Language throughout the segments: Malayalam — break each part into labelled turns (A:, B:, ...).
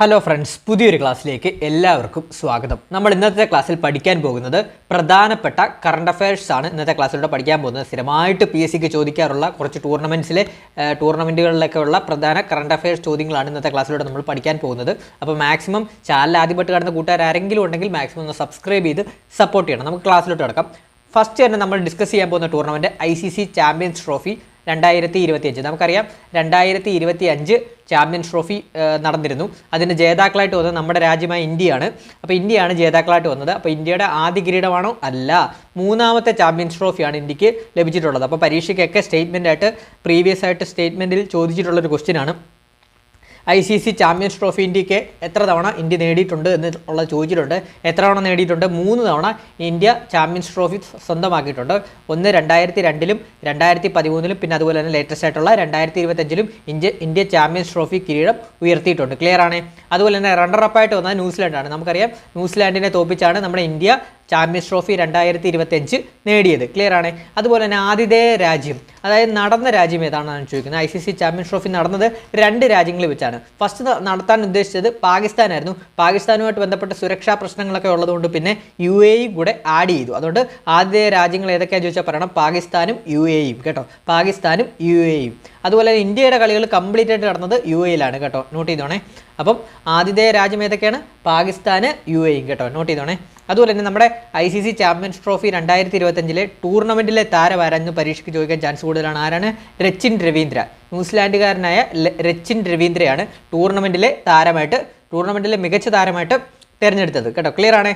A: ഹലോ ഫ്രണ്ട്സ് പുതിയൊരു ക്ലാസ്സിലേക്ക് എല്ലാവർക്കും സ്വാഗതം നമ്മൾ ഇന്നത്തെ ക്ലാസ്സിൽ പഠിക്കാൻ പോകുന്നത് പ്രധാനപ്പെട്ട കറണ്ട് അഫയേഴ്സ് ആണ് ഇന്നത്തെ ക്ലാസ്സിലൂടെ പഠിക്കാൻ പോകുന്നത് സ്ഥിരമായിട്ട് പി എസ് സിക്ക് ചോദിക്കാറുള്ള കുറച്ച് ടൂർണമെൻറ്റ്സിലെ ടൂർണമെൻറ്റുകളിലൊക്കെ ഉള്ള പ്രധാന കറണ്ട് അഫയേഴ്സ് ചോദ്യങ്ങളാണ് ഇന്നത്തെ ക്ലാസ്സിലൂടെ നമ്മൾ പഠിക്കാൻ പോകുന്നത് അപ്പോൾ മാക്സിമം ചാനൽ ആദ്യപ്പെട്ട് കടന്ന കൂട്ടുകാർ ആരെങ്കിലും ഉണ്ടെങ്കിൽ മാക്സിമം ഒന്ന് സബ്സ്ക്രൈബ് ചെയ്ത് സപ്പോർട്ട് ചെയ്യണം നമുക്ക് ക്ലാസ്സിലോട്ട് കിടക്കാം ഫസ്റ്റ് തന്നെ നമ്മൾ ഡിസ്കസ് ചെയ്യാൻ പോകുന്ന tournament I C C champions trophy രണ്ടായിരത്തി അഞ്ച് നമുക്കറിയാം രണ്ടായിരത്തി ഇരുപത്തി അഞ്ച് ചാമ്പ്യൻസ് ട്രോഫി നടന്നിരുന്നു അതിൻ്റെ ജേതാക്കളായിട്ട് വന്നത് നമ്മുടെ രാജ്യമായ ഇന്ത്യയാണ് അപ്പോൾ ഇന്ത്യയാണ് ജേതാക്കളായിട്ട് വന്നത് അപ്പോൾ ഇന്ത്യയുടെ ആദ്യ കിരീടമാണോ അല്ല മൂന്നാമത്തെ ചാമ്പ്യൻസ് ട്രോഫിയാണ് ഇന്ത്യക്ക് ലഭിച്ചിട്ടുള്ളത് അപ്പോൾ പരീക്ഷയ്ക്കൊക്കെ സ്റ്റേറ്റ്മെൻ്റായിട്ട് പ്രീവിയസ് ആയിട്ട് സ്റ്റേറ്റ്മെൻറ്റിൽ ചോദിച്ചിട്ടുള്ളൊരു ക്വസ്റ്റ്യനാണ് I C C champions trophy ഇന്ത്യക്ക് എത്ര തവണ ഇന്ത്യ നേടിയിട്ടുണ്ട് എന്നുള്ള ചോദിച്ചിട്ടുണ്ട് എത്ര തവണ നേടിയിട്ടുണ്ട് മൂന്ന് തവണ ഇന്ത്യ ചാമ്പ്യൻസ് ട്രോഫി സ്വന്തമാക്കിയിട്ടുണ്ട് ഒന്ന് രണ്ടായിരത്തി രണ്ടിലും രണ്ടായിരത്തി പതിമൂന്നിലും പിന്നെ അതുപോലെ തന്നെ ലേറ്റസ്റ്റ് ആയിട്ടുള്ള രണ്ടായിരത്തി ഇരുപത്തഞ്ചിലും ഇന്ത്യ ഇന്ത്യ ചാമ്പ്യൻസ് ട്രോഫി കിരീടം ഉയർത്തിയിട്ടുണ്ട് ക്ലിയർ ആണ് അതുപോലെ തന്നെ റണ്ണറപ്പായിട്ട് വന്നത് ന്യൂസിലാൻഡാണ് നമുക്കറിയാം ന്യൂസിലാൻഡിനെ തോപ്പിച്ചാണ് നമ്മുടെ ഇന്ത്യ ചാമ്പ്യൻസ് ട്രോഫി രണ്ടായിരത്തി ഇരുപത്തഞ്ച് നേടിയത് ക്ലിയർ ആണ് അതുപോലെ തന്നെ ആതിഥേയ രാജ്യം അതായത് നടന്ന രാജ്യം ഏതാണെന്നാണ് ചോദിക്കുന്നത് I C C champions trophy നടന്നത് രണ്ട് രാജ്യങ്ങളിൽ വെച്ചാണ് ഫസ്റ്റ് നടത്താൻ ഉദ്ദേശിച്ചത് പാകിസ്ഥാനായിരുന്നു പാകിസ്ഥാനുമായിട്ട് ബന്ധപ്പെട്ട സുരക്ഷാ പ്രശ്നങ്ങളൊക്കെ ഉള്ളതുകൊണ്ട് പിന്നെ യു എ ഇ കൂടെ ആഡ് ചെയ്തു അതുകൊണ്ട് ആതിഥേയ രാജ്യങ്ങൾ ഏതൊക്കെയാണെന്ന് ചോദിച്ചാൽ പറയണം പാകിസ്ഥാനും യു എ ഇയും കേട്ടോ പാകിസ്ഥാനും യു എ ഇയും അതുപോലെ ഇന്ത്യയുടെ കളികൾ കംപ്ലീറ്റ് ആയിട്ട് നടന്നത് യു എയിലാണ് കേട്ടോ നോട്ട് ചെയ്തോണേ അപ്പം ആതിഥേയ രാജ്യം ഏതൊക്കെയാണ് പാകിസ്ഥാന് യു എയും കേട്ടോ നോട്ട് ചെയ്തോണേ അതുപോലെ തന്നെ നമ്മുടെ I C C champions trophy രണ്ടായിരത്തി ഇരുപത്തഞ്ചിലെ ടൂർണമെൻറ്റിലെ താരമാരെന്ന് പരീക്ഷയ്ക്ക് ചോദിക്കാൻ ചാൻസ് കൂടുതലാണ് ആരാണ് രച്ചിൻ രവീന്ദ്ര ന്യൂസിലാൻഡുകാരനായ രച്ചിൻ രവീന്ദ്രയാണ് ടൂർണമെൻറ്റിലെ താരമായിട്ട് ടൂർണമെൻറ്റിലെ മികച്ച താരമായിട്ട് തിരഞ്ഞെടുത്തത് കേട്ടോ ക്ലിയർ ആണേ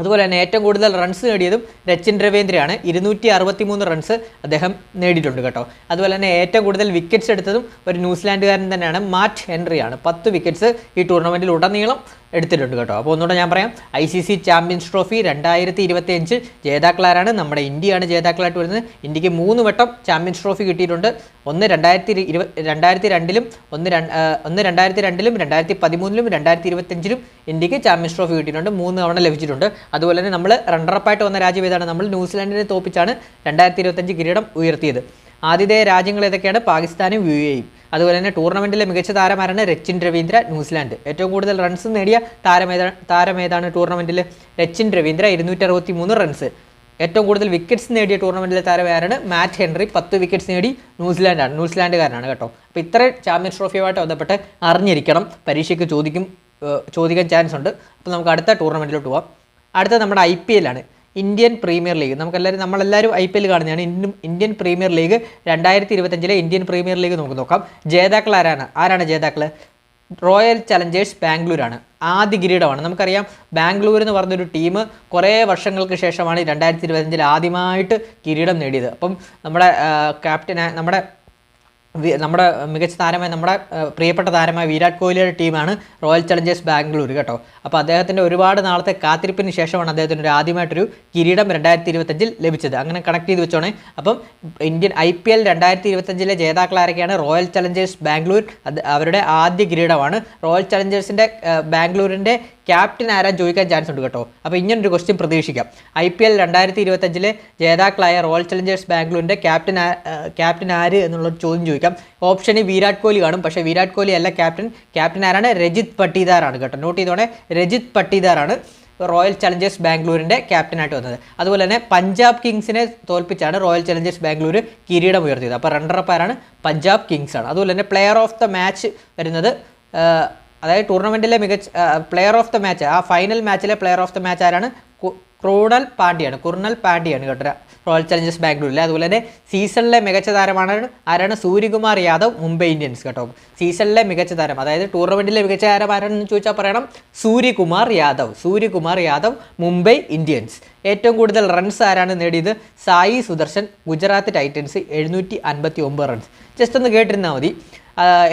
A: അതുപോലെ തന്നെ ഏറ്റവും കൂടുതൽ റൺസ് നേടിയതും രച്ചിൻ രവീന്ദ്രയാണ് ഇരുന്നൂറ്റി അറുപത്തി മൂന്ന് റൺസ് അദ്ദേഹം നേടിയിട്ടുണ്ട് കേട്ടോ അതുപോലെ തന്നെ ഏറ്റവും കൂടുതൽ വിക്കറ്റ്സ് എടുത്തതും ഒരു ന്യൂസിലാൻഡുകാരൻ തന്നെയാണ് മാറ്റ് ഹെൻറിയാണ് പത്ത് വിക്കറ്റ്സ് ഈ ടൂർണമെൻറ്റിൽ ഉടനീളം എടുത്തിട്ടുണ്ട് കേട്ടോ അപ്പോൾ ഒന്നുകൂടെ ഞാൻ പറയാം I C C champions trophy രണ്ടായിരത്തി ഇരുപത്തി അഞ്ച് ജേതാക്കളാരാണ് നമ്മുടെ ഇന്ത്യയാണ് ജേതാക്കളായിട്ട് വരുന്നത് ഇന്ത്യക്ക് മൂന്ന് വട്ടം ചാമ്പ്യൻസ് ട്രോഫി കിട്ടിയിട്ടുണ്ട് ഒന്ന് രണ്ടായിരത്തി ഇരുപ രണ്ടായിരത്തി രണ്ടിലും ഒന്ന് രണ്ട് ഒന്ന് രണ്ടായിരത്തി രണ്ടിലും രണ്ടായിരത്തി പതിമൂന്നിലും രണ്ടായിരത്തി ഇരുപത്തഞ്ചിലും ഇന്ത്യക്ക് ചാമ്പ്യൻസ് ട്രോഫി കിട്ടിയിട്ടുണ്ട് മൂന്ന് തവണ ലഭിച്ചിട്ടുണ്ട് അതുപോലെ തന്നെ നമ്മൾ റണ്ണറപ്പായിട്ട് വന്ന രാജ്യം ഏതാണ് നമ്മൾ ന്യൂസിലാൻഡിനെ തോപ്പിച്ചാണ് രണ്ടായിരത്തി ഇരുപത്തഞ്ച് കിരീടം ഉയർത്തിയത് ആതിഥേയ രാജ്യങ്ങൾ ഏതൊക്കെയാണ് പാകിസ്ഥാനും യു എയും അതുപോലെ തന്നെ ടൂർണമെന്റിലെ മികച്ച താരമാരാണ് രച്ചിൻ രവീന്ദ്ര ന്യൂസിലാൻഡ് ഏറ്റവും കൂടുതൽ റൺസ് നേടിയ താരമേതാ താരമേതാണ് ടൂർണമെന്റിൽ രച്ചിൻ രവീന്ദ്ര ഇരുന്നൂറ്റി റൺസ് ഏറ്റവും കൂടുതൽ വിക്കറ്റ്സ് നേടിയ ടൂർണമെന്റിലെ താരമാരാണ് മാറ്റ് ഹെൻറി പത്ത് വിക്കറ്റ്സ് നേടി ന്യൂസിലാൻഡാണ് ന്യൂസിലാൻഡുകാരനാണ് കേട്ടോ അപ്പോൾ ഇത്ര ചാമ്പ്യൻസ് ട്രോഫിയുമായിട്ട് ബന്ധപ്പെട്ട് അറിഞ്ഞിരിക്കണം പരീക്ഷയ്ക്ക് ചോദിക്കും ചോദിക്കാൻ ചാൻസ് ഉണ്ട് അപ്പോൾ നമുക്ക് അടുത്ത ടൂർണമെൻറ്റിലോട്ട് പോവാം അടുത്തത് നമ്മുടെ ഐ പി എല്ലാണ് ഇന്ത്യൻ പ്രീമിയർ ലീഗ് നമുക്കെല്ലാവരും നമ്മളെല്ലാവരും ഐ പി എൽ കാണുന്നതാണ് ഇന്ത്യൻ ഇന്ത്യൻ പ്രീമിയർ ലീഗ് രണ്ടായിരത്തി ഇരുപത്തഞ്ചിലെ ഇന്ത്യൻ പ്രീമിയർ ലീഗ് നമുക്ക് നോക്കാം ജേതാക്കൾ ആരാണ് ആരാണ് ജേതാക്കൾ റോയൽ ചലഞ്ചേഴ്സ് ബാംഗ്ലൂരാണ് ആദ്യ കിരീടമാണ് നമുക്കറിയാം ബാംഗ്ലൂർ എന്ന് പറഞ്ഞൊരു ടീം കുറേ വർഷങ്ങൾക്ക് ശേഷമാണ് രണ്ടായിരത്തി ഇരുപത്തഞ്ചിൽ ആദ്യമായിട്ട് കിരീടം നേടിയത് അപ്പം നമ്മുടെ ക്യാപ്റ്റൻ നമ്മുടെ നമ്മുടെ മികച്ച താരമായ നമ്മുടെ പ്രിയപ്പെട്ട താരമായ വിരാട് കോഹ്ലിയുടെ ടീമാണ് റോയൽ ചലഞ്ചേഴ്സ് ബാംഗ്ലൂർ കേട്ടോ അപ്പോൾ അദ്ദേഹത്തിൻ്റെ ഒരുപാട് നാളത്തെ കാത്തിരിപ്പിന് ശേഷമാണ് അദ്ദേഹത്തിന് ഒരു ആദ്യമായിട്ടൊരു കിരീടം രണ്ടായിരത്തി ഇരുപത്തഞ്ചിൽ ലഭിച്ചത് അങ്ങനെ കണക്ട് ചെയ്ത് വെച്ചോണേ അപ്പം ഇന്ത്യൻ ഐ പി എൽ രണ്ടായിരത്തി ഇരുപത്തഞ്ചിലെ ജേതാക്കളാരൊക്കെയാണ് റോയൽ ചലഞ്ചേഴ്സ് ബാംഗ്ലൂർ അവരുടെ ആദ്യ കിരീടമാണ് റോയൽ ചലഞ്ചേഴ്സിൻ്റെ ബാംഗ്ലൂരിൻ്റെ ക്യാപ്റ്റൻ ആരാൻ ചോദിക്കാൻ ചാൻസ് ഉണ്ട് കേട്ടോ അപ്പോൾ ഇങ്ങനൊരു ക്വസ്റ്റ്യൻ പ്രതീക്ഷിക്കാം ഐ പി എൽ രണ്ടായിരത്തി ഇരുപത്തഞ്ചിലെ ജേതാക്കളായ റോയൽ ചലഞ്ചേഴ്സ് ബാംഗ്ലൂരിൻ്റെ ക്യാപ്റ്റൻ ക്യാപ്റ്റൻ ആര് എന്നുള്ള ചോദ്യം ചോദിക്കാം ഓപ്ഷനിൽ വിരാട് കോഹ്ലി കാണും പക്ഷേ വിരാട് കോഹ്ലി അല്ല ക്യാപ്റ്റൻ ക്യാപ്റ്റൻ ആരാണ് രജിത് പട്ടീദാറാണ് കേട്ടോ നോട്ട് ചെയ്തോണേ രജിത് പട്ടീദാറാണ് റോയൽ ചലഞ്ചേഴ്സ് ബാംഗ്ലൂരിൻ്റെ ക്യാപ്റ്റനായിട്ട് വന്നത് അതുപോലെ തന്നെ പഞ്ചാബ് കിങ്സിനെ തോൽപ്പിച്ചാണ് റോയൽ ചലഞ്ചേഴ്സ് ബാംഗ്ലൂർ കിരീടം ഉയർത്തിയത് അപ്പോൾ റണ്ണറപ്പ് ആരാണ് പഞ്ചാബ് കിങ്സ് ആണ് അതുപോലെ തന്നെ പ്ലെയർ ഓഫ് ദ മാച്ച് വരുന്നത് അതായത് ടൂർണമെൻറ്റിലെ മികച്ച പ്ലെയർ ഓഫ് ദ മാച്ച് ആ ഫൈനൽ മാച്ചിലെ പ്ലെയർ ഓഫ് ദ മാച്ച് ആരാണ് ക്രൂണൽ പാണ്ഡ്യയാണ് കുർണൽ പാണ്ഡ്യയാണ് കേട്ടോ റോയൽ ചലഞ്ചേഴ്സ് ബാംഗ്ലൂരിലെ അതുപോലെ തന്നെ സീസണിലെ മികച്ച താരമാണ് ആരാണ് സൂര്യകുമാർ യാദവ് മുംബൈ ഇന്ത്യൻസ് കേട്ടോ സീസണിലെ മികച്ച താരം അതായത് ടൂർണമെൻറ്റിലെ മികച്ച താരം ആരാണെന്ന് ചോദിച്ചാൽ പറയണം സൂര്യകുമാർ യാദവ് സൂര്യകുമാർ യാദവ് മുംബൈ ഇന്ത്യൻസ് ഏറ്റവും കൂടുതൽ റൺസ് ആരാണ് നേടിയത് സായി സുദർശൻ ഗുജറാത്ത് ടൈറ്റൻസ് എഴുന്നൂറ്റി അൻപത്തി ഒമ്പത് റൺസ് ജസ്റ്റ് ഒന്ന് കേട്ടിരുന്നാൽ മതി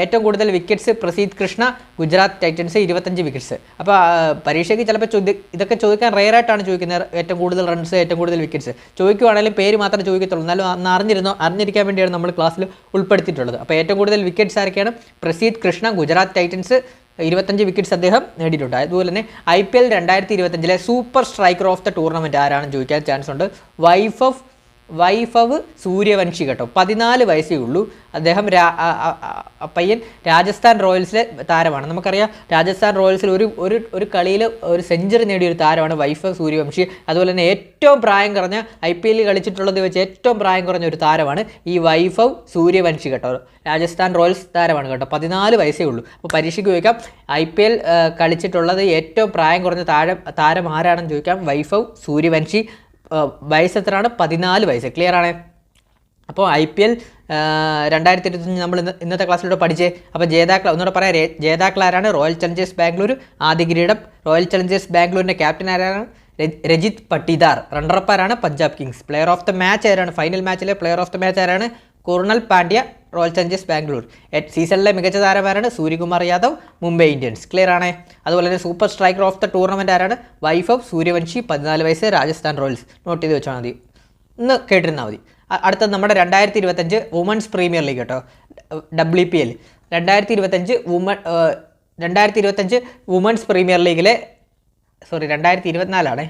A: ഏറ്റവും കൂടുതൽ വിക്കറ്റ്സ് പ്രസീത് കൃഷ്ണ ഗുജറാത്ത് ടൈറ്റൻസ് ഇരുപത്തഞ്ച് വിക്കറ്റ്സ് അപ്പോൾ പരീക്ഷയ്ക്ക് ചിലപ്പോൾ ചോദ്യ ഇതൊക്കെ ചോദിക്കാൻ റെയറായിട്ടാണ് ചോദിക്കുന്നത് ഏറ്റവും കൂടുതൽ റൺസ് ഏറ്റവും കൂടുതൽ വിക്കറ്റ്സ് ചോദിക്കുവാണെങ്കിലും പേര് മാത്രമേ ചോദിക്കത്തുള്ളൂ എന്നാലും അന്ന് അറിഞ്ഞിരുന്നോ അറിഞ്ഞിരിക്കാൻ വേണ്ടിയാണ് നമ്മൾ ക്ലാസ്സിൽ ഉൾപ്പെടുത്തിയിട്ടുള്ളത് അപ്പോൾ ഏറ്റവും കൂടുതൽ വിക്കറ്റ്സ് ആരൊക്കെയാണ് പ്രസീത് കൃഷ്ണ ഗുജറാത്ത് ടൈറ്റൻസ് ഇരുപത്തഞ്ച് വിക്കറ്റ്സ് അദ്ദേഹം നേടിയിട്ടുണ്ട് അതുപോലെ തന്നെ ഐ പി എൽ രണ്ടായിരത്തി ഇരുപത്തഞ്ചിലെ super striker of the tournament ആരാണെന്ന് ചോദിക്കാൻ ചാൻസ് ഉണ്ട് വൈഫ് ഓഫ് വൈഫവ് സൂര്യവംശി കേട്ടോ പതിനാല് വയസ്സേ ഉള്ളൂ അദ്ദേഹം പയ്യൻ രാജസ്ഥാൻ റോയൽസിലെ താരമാണ് നമുക്കറിയാം രാജസ്ഥാൻ റോയൽസിൽ ഒരു ഒരു ഒരു കളിയിൽ ഒരു സെഞ്ചുറി നേടിയ ഒരു താരമാണ് വൈഫവ് സൂര്യവംശി അതുപോലെ തന്നെ ഏറ്റവും പ്രായം കുറഞ്ഞ ഐ പി എല്ലിൽ കളിച്ചിട്ടുള്ളത് വെച്ച് ഏറ്റവും പ്രായം കുറഞ്ഞ ഒരു താരമാണ് ഈ വൈഫവ് സൂര്യവംശി കേട്ടോ രാജസ്ഥാൻ റോയൽസ് താരമാണ് കേട്ടോ പതിനാല് വയസ്സേ ഉള്ളൂ അപ്പോൾ പരീക്ഷയ്ക്ക് ചോദിക്കാം ഐ പി എൽ കളിച്ചിട്ടുള്ളത് ഏറ്റവും പ്രായം കുറഞ്ഞ താരം താരം ആരാണെന്ന് ചോദിക്കാം വൈഫവ് സൂര്യവംശി വയസ്സ് എത്രയാണ് പതിനാല് വയസ്സ് ക്ലിയർ ആണേ അപ്പോൾ ഐ പി എൽ രണ്ടായിരത്തി ഇരുപത്തഞ്ച് നമ്മൾ ഇന്ന് ഇന്നത്തെ ക്ലാസ്സിലൂടെ പഠിച്ചേ അപ്പോൾ ജേതാക്കൾ ഒന്നുകൂടെ പറയാം ജേതാക്കൾ ആരാണ് റോയൽ ചലഞ്ചേഴ്സ് ബാംഗ്ലൂർ ആദ്യ കിരീടം റോയൽ ചലഞ്ചേഴ്സ് ബാംഗ്ലൂരിൻ്റെ ക്യാപ്റ്റൻ ആരാണ് രജിത് പട്ടിദാർ റണ്ണറപ്പ് ആരാണ് Punjab kings player of the match ആരാണ് ഫൈനൽ മാച്ചിലെ പ്ലെയർ ഓഫ് ദ മാച്ച് ആരാണ് കുർണൽ പാണ്ഡ്യ റോയൽ ചലഞ്ചേഴ്സ് ബാംഗ്ലൂർ സീസണിലെ മികച്ച താരമാരാണ് സൂര്യകുമാർ യാദവ് മുംബൈ ഇന്ത്യൻസ് ക്ലിയർ ആണേ അതുപോലെ തന്നെ super striker of the tournament ആരാണ് വൈഫ് ഓഫ് സൂര്യവംശി പതിനാല് വയസ്സ് രാജസ്ഥാൻ റോയൽസ് നോട്ട് ചെയ്ത് വെച്ചാൽ മതി ഇന്ന് കേട്ടിരുന്നാൽ മതി അടുത്തത് നമ്മുടെ രണ്ടായിരത്തി ഇരുപത്തഞ്ച് വുമൻസ് പ്രീമിയർ ലീഗ് കേട്ടോ ഡബ്ല്യു പി എൽ രണ്ടായിരത്തി ഇരുപത്തഞ്ച് വുമൺ രണ്ടായിരത്തി ഇരുപത്തഞ്ച് വുമൻസ് പ്രീമിയർ ലീഗിലെ സോറി രണ്ടായിരത്തി ഇരുപത്തിനാലാണേ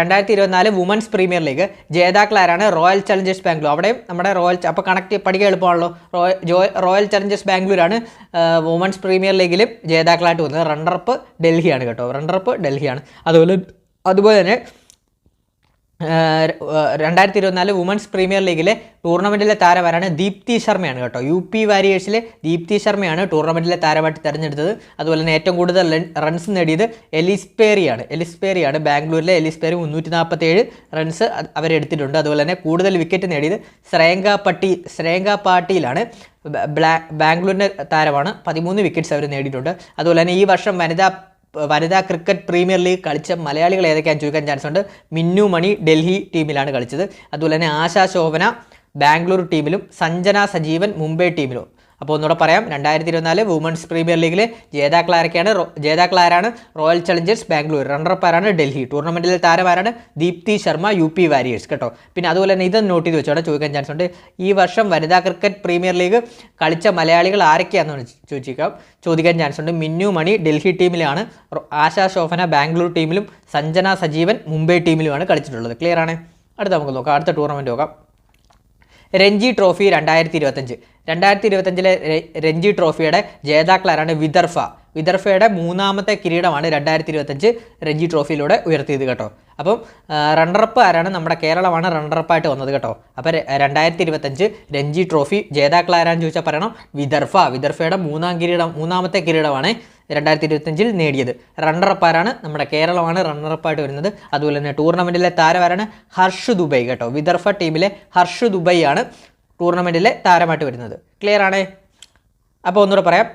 A: രണ്ടായിരത്തി ഇരുപത്തിനാല് വുമൻസ് പ്രീമിയർ ലീഗ് ജേതാക്കളാരാണ് റോയൽ ചലഞ്ചേഴ്സ് ബാംഗ്ലൂർ അവിടെ നമ്മുടെ റോയൽ അപ്പോൾ കണക്ട് പഠിക്കാൻ എളുപ്പമാണല്ലോ റോയൽ ചലഞ്ചേഴ്സ് ബാംഗ്ലൂരാണ് വുമൻസ് പ്രീമിയർ ലീഗിലും ജേതാക്കളായിട്ട് വന്നത് റണ്ണറപ്പ് ഡൽഹിയാണ് കേട്ടോ റണ്ണറപ്പ് ഡൽഹിയാണ് അതുപോലെ അതുപോലെ തന്നെ രണ്ടായിരത്തി ഇരുപത്തിനാല് വുമൻസ് പ്രീമിയർ ലീഗിലെ ടൂർണമെൻറ്റിലെ താരമാരാണ് ദീപ്തി ശർമ്മയാണ് കേട്ടോ യു പി വാരിയേഴ്സിലെ ദീപ്തി ശർമ്മയാണ് ടൂർണമെൻറ്റിലെ താരമായിട്ട് തിരഞ്ഞെടുത്തത് അതുപോലെ തന്നെ ഏറ്റവും കൂടുതൽ റൺസ് നേടിയത് എലിസ്പേറിയാണ് എലിസ്പേറിയാണ് ബാംഗ്ലൂരിലെ എലിസ്പേറി മുന്നൂറ്റി നാൽപ്പത്തേഴ് റൺസ് അവരെടുത്തിട്ടുണ്ട് അതുപോലെ തന്നെ കൂടുതൽ വിക്കറ്റ് നേടിയത് ശ്രേങ്ക പട്ടി ശ്രേങ്ക ബ്ലാ ബാംഗ്ലൂരിൻ്റെ താരമാണ് പതിമൂന്ന് വിക്കറ്റ്സ് അവർ നേടിയിട്ടുണ്ട് അതുപോലെ തന്നെ ഈ വർഷം വനിതാ വനിതാ ക്രിക്കറ്റ് പ്രീമിയർ ലീഗ് കളിച്ച മലയാളികൾ ഏതൊക്കെയാണ് ചോദിക്കാൻ ചാൻസ് ഉണ്ട് മിന്നു മണി ഡൽഹി ടീമിലാണ് കളിച്ചത് അതുപോലെ തന്നെ ആശാ ശോഭന ബാംഗ്ലൂർ ടീമിലും സഞ്ജന സജീവൻ മുംബൈ ടീമിലും അപ്പോൾ ഒന്നുകൂടെ പറയാം രണ്ടായിരത്തി ഇരുപത്തിനാല് വുമൻസ് പ്രീമിയർ ലീഗിൽ ജേതാക്കളാരൊക്കെയാണ് ജേതാക്കളാരാണ് റോയൽ ചലഞ്ചേഴ്സ് ബാംഗ്ലൂർ റണ്ണറപ്പാരാണ് ഡൽഹി ടൂർണമെൻറ്റിലെ താരമാരാണ് Deepti Sharma U P warriors കേട്ടോ പിന്നെ അതുപോലെ തന്നെ ഇതൊന്നും നോട്ട് ചെയ്ത് വെച്ചോടെ ചോദിക്കാൻ ചാൻസ് ഉണ്ട് ഈ വർഷം വനിതാ ക്രിക്കറ്റ് പ്രീമിയർ ലീഗ് കളിച്ച മലയാളികൾ ആരൊക്കെയാണെന്ന് ചോദിച്ചേക്കാം ചോദിക്കാൻ ചാൻസ് ഉണ്ട് മിന്നു മണി ഡൽഹി ടീമിലാണ് ആശാ ശോഭന ബാംഗ്ലൂർ ടീമിലും സഞ്ജന സജീവൻ മുംബൈ ടീമിലുമാണ് കളിച്ചിട്ടുള്ളത് ക്ലിയർ ആണ് അടുത്ത നമുക്ക് നോക്കാം അടുത്ത ടൂർണമെൻറ്റ് നോക്കാം രഞ്ജി ട്രോഫി രണ്ടായിരത്തി ഇരുപത്തഞ്ച് രണ്ടായിരത്തി ഇരുപത്തഞ്ചിലെ രഞ്ജി ട്രോഫിയുടെ ജേതാക്കളാരാണ് വിദർഫ വിദർഫയുടെ മൂന്നാമത്തെ കിരീടമാണ് രണ്ടായിരത്തി ഇരുപത്തഞ്ച് രഞ്ജി ട്രോഫിയിലൂടെ ഉയർത്തിയത് കേട്ടോ അപ്പം റണ്ണറപ്പ് ആരാണ് നമ്മുടെ കേരളമാണ് റണ്ണറപ്പായിട്ട് വന്നത് കേട്ടോ അപ്പോൾ രണ്ടായിരത്തി ഇരുപത്തഞ്ച് രഞ്ജി ട്രോഫി ജേതാക്കളാരാണെന്ന് ചോദിച്ചാൽ പറയണം വിദർഫ വിദർഫയുടെ മൂന്നാം കിരീടം മൂന്നാമത്തെ കിരീടമാണ് രണ്ടായിരത്തി ഇരുപത്തഞ്ചിൽ നേടിയത് റണ്ണറപ്പാരാണ് നമ്മുടെ കേരളമാണ് റണ്ണറപ്പായിട്ട് വരുന്നത് അതുപോലെ തന്നെ ടൂർണമെൻറ്റിലെ താരമാരാണ് ഹർഷ് ദുബൈ കേട്ടോ വിദർഭ ടീമിലെ ഹർഷ് ദുബൈ ആണ് ടൂർണമെൻറ്റിലെ താരമായിട്ട് വരുന്നത് ക്ലിയർ ആണേ അപ്പോൾ ഒന്നുകൂടെ പറയാം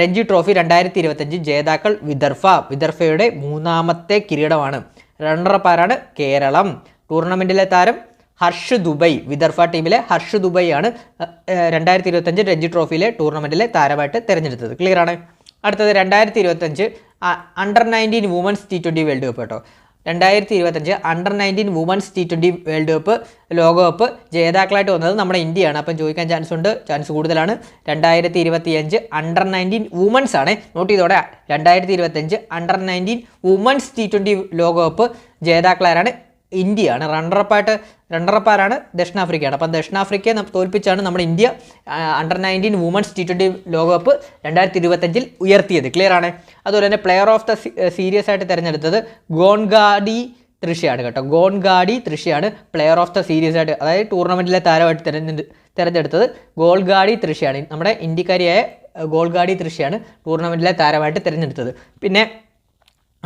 A: രഞ്ജി ട്രോഫി രണ്ടായിരത്തി ഇരുപത്തഞ്ച് ജേതാക്കൾ വിദർഭ വിദർഭയുടെ മൂന്നാമത്തെ കിരീടമാണ് റണ്ണറപ്പാരാണ് കേരളം ടൂർണമെൻറ്റിലെ താരം ഹർഷ് ദുബൈ വിദർഭ ടീമിലെ ഹർഷ് ദുബൈ ആണ് രണ്ടായിരത്തി ഇരുപത്തഞ്ച് രഞ്ജി ട്രോഫിയിലെ ടൂർണമെൻറ്റിലെ താരമായിട്ട് തിരഞ്ഞെടുത്തത് ക്ലിയർ ആണ് അടുത്തത് രണ്ടായിരത്തി ഇരുപത്തഞ്ച് under nineteen women's T twenty world cup കേട്ടോ രണ്ടായിരത്തി ഇരുപത്തഞ്ച് under nineteen women's T twenty world cup ലോകകപ്പ് ജേതാക്കളായിട്ട് വന്നത് നമ്മുടെ ഇന്ത്യയാണ് അപ്പം ചോദിക്കാൻ ചാൻസ് ഉണ്ട് ചാൻസ് കൂടുതലാണ് രണ്ടായിരത്തി ഇരുപത്തി അഞ്ച് അണ്ടർ നയൻറ്റീൻ വുമൻസ് ആണ് നോട്ട് ചെയ്തോടെ രണ്ടായിരത്തി ഇരുപത്തഞ്ച് under nineteen women's T twenty ലോകകപ്പ് ജേതാക്കളാരാണ് ഇന്ത്യയാണ് റണ്ണറപ്പായിട്ട് റണ്ണറപ്പാരാണ് ദക്ഷിണാഫ്രിക്കയാണ് അപ്പം ദക്ഷിണാഫ്രിക്കയെ തോൽപ്പിച്ചാണ് നമ്മുടെ India under nineteen women's T twenty ലോകകപ്പ് രണ്ടായിരത്തി ഇരുപത്തഞ്ചിൽ ഉയർത്തിയത് ക്ലിയർ ആണ് അതുപോലെ തന്നെ പ്ലെയർ ഓഫ് ദ സീരിയസ് ആയിട്ട് തിരഞ്ഞെടുത്തത് ഗോൺഗാഡി തൃഷിയാണ് കേട്ടോ ഗോൺഗാഡി തൃഷിയാണ് പ്ലെയർ ഓഫ് ദ സീരീസ് ആയിട്ട് അതായത് ടൂർണമെൻറ്റിലെ താരമായിട്ട് തിരഞ്ഞെടുത്ത് തിരഞ്ഞെടുത്തത് ഗോൾഗാഡി തൃഷിയാണ് നമ്മുടെ ഇന്ത്യക്കാരിയായ ഗോൾഗാഡി തൃഷിയാണ് ടൂർണമെൻറ്റിലെ താരമായിട്ട് തിരഞ്ഞെടുത്തത് പിന്നെ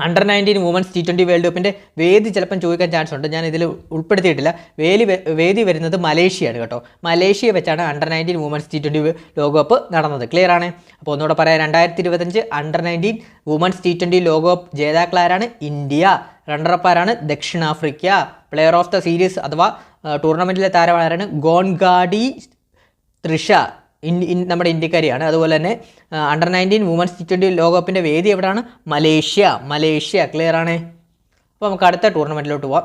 A: under nineteen women's T twenty world കപ്പിൻ്റെ വേദി ചിലപ്പം ചോദിക്കാൻ ചാൻസ് ഉണ്ട് ഞാൻ ഇതിൽ ഉൾപ്പെടുത്തിയിട്ടില്ല വേലി വേദി വരുന്നത് മലേഷ്യയാണ് കേട്ടോ മലേഷ്യ വെച്ചാണ് under nineteen women's T twenty ലോകകപ്പ് നടന്നത് ക്ലിയർ ആണ് അപ്പോൾ ഒന്നുകൂടെ പറയാം രണ്ടായിരത്തി ഇരുപത്തഞ്ച് under nineteen women's T twenty ലോകകപ്പ് ജേതാക്കളാരാണ് ഇന്ത്യ റണ്ണറപ്പാരാണ് ദക്ഷിണാഫ്രിക്ക പ്ലെയർ ഓഫ് ദ സീരീസ് അഥവാ ടൂർണമെൻറ്റിലെ താരമാരാണ് ഗോൺഗാഡി തൃഷ നമ്മുടെ ഇന്ത്യക്കാരിയാണ് അതുപോലെ തന്നെ under nineteen women's T twenty ലോകകപ്പിൻ്റെ വേദി എവിടെയാണ് മലേഷ്യ മലേഷ്യ ക്ലിയർ ആണേ അപ്പോൾ നമുക്ക് അടുത്ത ടൂർണമെൻറ്റിലോട്ട് പോവാം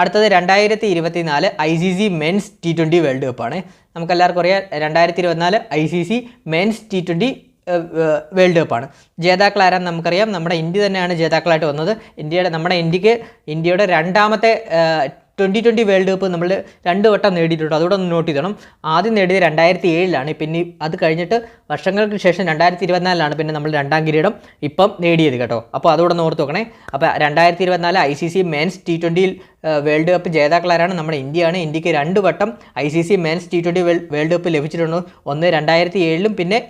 A: അടുത്തത് രണ്ടായിരത്തി ഇരുപത്തി നാല് I C C men's T twenty world കപ്പാണ് നമുക്കെല്ലാവർക്കും അറിയാം രണ്ടായിരത്തി ഇരുപത്തിനാല് I C C men's T world കപ്പാണ് ജേതാക്കൾ ആരാന്ന് നമുക്കറിയാം നമ്മുടെ ഇന്ത്യ തന്നെയാണ് ജേതാക്കളായിട്ട് വന്നത് ഇന്ത്യയുടെ നമ്മുടെ ഇന്ത്യക്ക് ഇന്ത്യയുടെ രണ്ടാമത്തെ ട്വൻറ്റി ട്വൻറ്റി വേൾഡ് കപ്പ് നമ്മൾ രണ്ട് വട്ടം നേടിയിട്ടുണ്ട് അതുകൂടെ ഒന്ന് നോട്ട് ചെയ്യണം ആദ്യം നേടിയത് രണ്ടായിരത്തി ഏഴിലാണ് പിന്നെ അത് കഴിഞ്ഞിട്ട് വർഷങ്ങൾക്ക് ശേഷം രണ്ടായിരത്തി ഇരുപത്തിനാലിലാണ് പിന്നെ നമ്മൾ രണ്ടാം കിരീടം ഇപ്പം നേടിയത് കേട്ടോ അപ്പോൾ അതുകൂടെ ഒന്ന് ഓർത്ത് നോക്കണേ അപ്പോൾ രണ്ടായിരത്തി ഇരുപത്തിനാല് I C C men's T ട്വൻറ്റിയിൽ വേൾഡ് കപ്പ് ജേതാക്കളാരാണ് നമ്മുടെ ഇന്ത്യയാണ് ഇന്ത്യക്ക് രണ്ട് വട്ടം I C C men's T twenty world cup ലഭിച്ചിട്ടുണ്ട് ഒന്ന് രണ്ടായിരത്തി ഏഴിലും പിന്നെ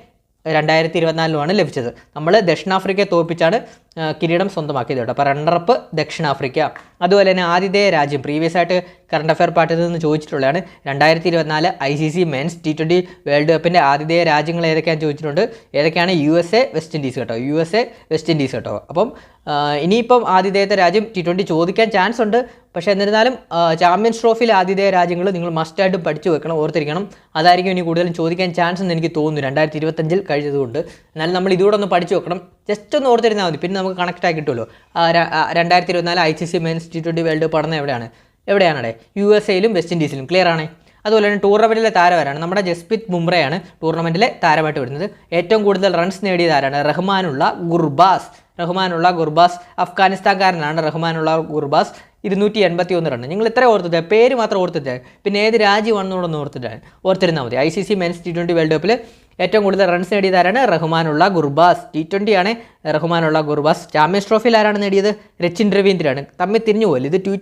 A: രണ്ടായിരത്തി ഇരുപത്തിനാലിലുമാണ് ലഭിച്ചത് നമ്മൾ ദക്ഷിണാഫ്രിക്കയെ തോൽപ്പിച്ചാണ് കിരീടം സ്വന്തമാക്കിയത് കേട്ടോ അപ്പോൾ റണ്ണറപ്പ് ദക്ഷിണാഫ്രിക്ക അതുപോലെ തന്നെ ആതിഥേയ രാജ്യം പ്രീവിയസ് ആയിട്ട് കറണ്ട് അഫയർ പാർട്ടിൽ നിന്ന് ചോദിച്ചിട്ടുള്ളതാണ് രണ്ടായിരത്തി ഇരുപത്തിനാല് I C C men's T twenty world കപ്പിൻ്റെ ആതിഥേയ രാജ്യങ്ങൾ ഏതൊക്കെയാണ് ചോദിച്ചിട്ടുണ്ട് ഏതൊക്കെയാണ് U S A West Indies കേട്ടോ U S A West Indies കേട്ടോ അപ്പം ഇനിയിപ്പം ആതിഥേയത്തെ രാജ്യം ടി ട്വൻ്റി ചോദിക്കാൻ ചാൻസ് ഉണ്ട് പക്ഷേ എന്നിരുന്നാലും ചാമ്പ്യൻസ് ട്രോഫിയിൽ ആതിഥേയ രാജ്യങ്ങൾ നിങ്ങൾ മസ്റ്റായിട്ട് പഠിച്ചു വെക്കണം ഓർത്തിരിക്കണം അതായിരിക്കും ഇനി കൂടുതലും ചോദിക്കാൻ ചാൻസ് എന്ന് എനിക്ക് തോന്നുന്നു രണ്ടായിരത്തി ഇരുപത്തഞ്ചിൽ കഴിഞ്ഞതുകൊണ്ട് എന്നാലും നമ്മൾ ഇതുകൂടെ ഒന്ന് പഠിച്ചു വെക്കണം ജസ്റ്റ് ഒന്ന് ഓർത്തിരുന്നാൽ മതി പിന്നെ നമുക്ക് കണക്റ്റ് ആയി കിട്ടുമല്ലോ രണ്ടായിരത്തി ഇരുപത്തിനാല് I C C men's T world cup എവിടെയാണ് എവിടെയാണ് എവിടെയാണല്ലേ യു എസ് എയിലും വെസ്റ്റ് ഇൻഡീസിലും ക്ലിയർ ആണ് അതുപോലെ തന്നെ ടൂർണമെൻറ്റിലെ താരമാരാണ് നമ്മുടെ ജസ്പിത് ബുംറയാണ് ടൂർണമെൻറ്റിലെ താരമായിട്ട് വരുന്നത് ഏറ്റവും കൂടുതൽ റൺസ് നേടിയത് ആരാണ് റഹ്മാനുള്ള ഗുർബാസ് റഹ്മാനുള്ള ഗുർബാസ് അഫ്ഗാനിസ്ഥാൻകാരനാണ് റഹ്മാനുള്ള ഗുർബാസ് ഇരുന്നൂറ്റി എൺപത്തി ഒന്ന് റണ്ണ് നിങ്ങൾ ഇത്ര ഓർത്തിട്ട് പേര് മാത്രം ഓർത്തിട്ട് പിന്നെ ഏത് രാജ്യമാണെന്നുള്ളത് ഓർത്തിട്ടാണ് ഓർത്തിരുന്നാൽ മതി I C C men's T twenty world കപ്പിൽ ഏറ്റവും കൂടുതൽ റൺസ് നേടിയത് ആരാണ് റഹ്മാനുള്ള ഗുർബാസ് ടി ട്വൻ്റി ആണ് റഹ്മാനുള്ള ഗുർബാസ് ചാമ്പ്യൻസ് ട്രോഫിയിൽ ആരാണ് നേടിയത് രച്ചിൻ രവീന്ദ്രാണ് തമ്മിൽ തിരിഞ്ഞു പോലെ ഇത് ടു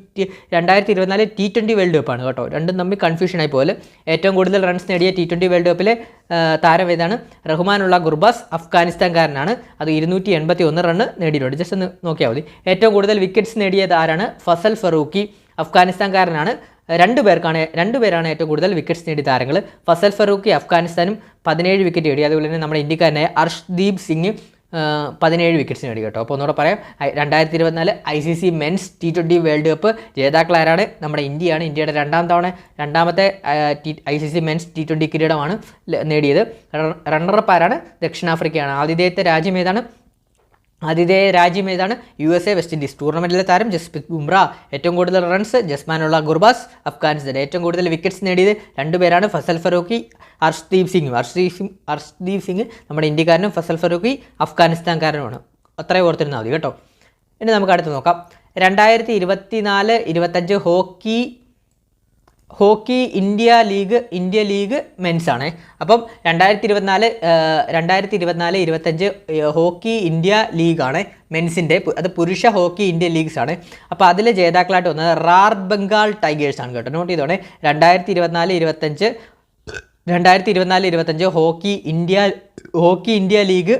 A: രണ്ടായിരത്തി ഇരുപത്തിനാല് ടി ട്വൻ്റി വേൾഡ് കപ്പാണ് കേട്ടോ രണ്ടും തമ്മിൽ ആയി പോലെ ഏറ്റവും കൂടുതൽ റൺസ് നേടിയ ടി ട്വൻ്റി വേൾഡ് കപ്പിലെ താരം ഏതാണ് റഹ്മാനുള്ള ഗുർബാസ് അഫ്ഗാനിസ്ഥാൻകാരനാണ് അത് ഇരുന്നൂറ്റി എൺപത്തി ഒന്ന് റണ്ണ് നേടിയിട്ടുണ്ട് ജസ്റ്റ് ഒന്ന് നോക്കിയാൽ മതി ഏറ്റവും കൂടുതൽ വിക്കറ്റ്സ് നേടിയത് ആരാണ് ഫസൽ ഫറൂഖി അഫ്ഗാനിസ്ഥാൻകാരനാണ് രണ്ട് പേർക്കാണ് രണ്ട് പേരാണ് ഏറ്റവും കൂടുതൽ വിക്കറ്റ്സ് നേടിയ താരങ്ങൾ ഫസൽ ഫറൂഖി അഫ്ഗാനിസ്ഥാനും പതിനേഴ് വിക്കറ്റ് നേടി അതുപോലെ തന്നെ നമ്മുടെ ഇന്ത്യക്കാരനായ അർഷ്ദീപ് സിംഗ് പതിനേഴ് വിക്കറ്റ്സ് നേടി കേട്ടോ അപ്പോൾ ഒന്നുകൂടെ പറയാം രണ്ടായിരത്തി ഇരുപത്തിനാല് I C C men's T twenty world cup ജേതാക്കളാരാണ് നമ്മുടെ ഇന്ത്യയാണ് ഇന്ത്യയുടെ രണ്ടാം തവണ രണ്ടാമത്തെ T I C C men's T twenty കിരീടമാണ് നേടിയത് റണ്ണറപ്പ് ആരാണ് ദക്ഷിണാഫ്രിക്കയാണ് ആതിഥേയത്തെ രാജ്യം ഏതാണ് ആതിഥേയ രാജ്യം ഏതാണ് U S A West Indies ടൂർണമെൻറ്റിലെ താരം ജസ്പ്രീത് ബുംറ ഏറ്റവും കൂടുതൽ റൺസ് ജസ്മാനുള്ള ഗുർബാസ് അഫ്ഗാനിസ്ഥാൻ ഏറ്റവും കൂടുതൽ വിക്കറ്റ്സ് നേടിയത് രണ്ടുപേരാണ് ഫസൽ ഫറൂഖി അർഷ്ദീപ് സിംഗ് അർഷ്ദീപ് സിംഗ് അർഷ്ദീപ് സിംഗ് നമ്മുടെ ഇന്ത്യക്കാരനും ഫസൽ ഫറൂഖി അഫ്ഗാനിസ്ഥാൻകാരനുമാണ് അത്രയും ഓർത്തിരുന്നാൽ മതി കേട്ടോ ഇനി നമുക്ക് അടുത്ത് നോക്കാം രണ്ടായിരത്തി നാല് ഇരുപത്തഞ്ച് hockey hockey India league India league men's ആണ് അപ്പം രണ്ടായിരത്തി ഇരുപത്തിനാല് രണ്ടായിരത്തി ഇരുപത്തിനാല് ഇരുപത്തഞ്ച് ഹോക്കി ഇന്ത്യ ലീഗാണ് മെൻസിൻ്റെ അത് പുരുഷ ഹോക്കി ഇന്ത്യ ലീഗ്സ് ആണ് അപ്പോൾ അതിൽ ജേതാക്കളായിട്ട് വന്നത് റാർ ബംഗാൾ ടൈഗേഴ്സ് ആണ് കേട്ടോ നോട്ട് ചെയ്തോണെ രണ്ടായിരത്തി ഇരുപത്തിനാല് ഇരുപത്തഞ്ച് രണ്ടായിരത്തി ഇരുപത്തിനാല് ഇരുപത്തഞ്ച് hockey India hockey India league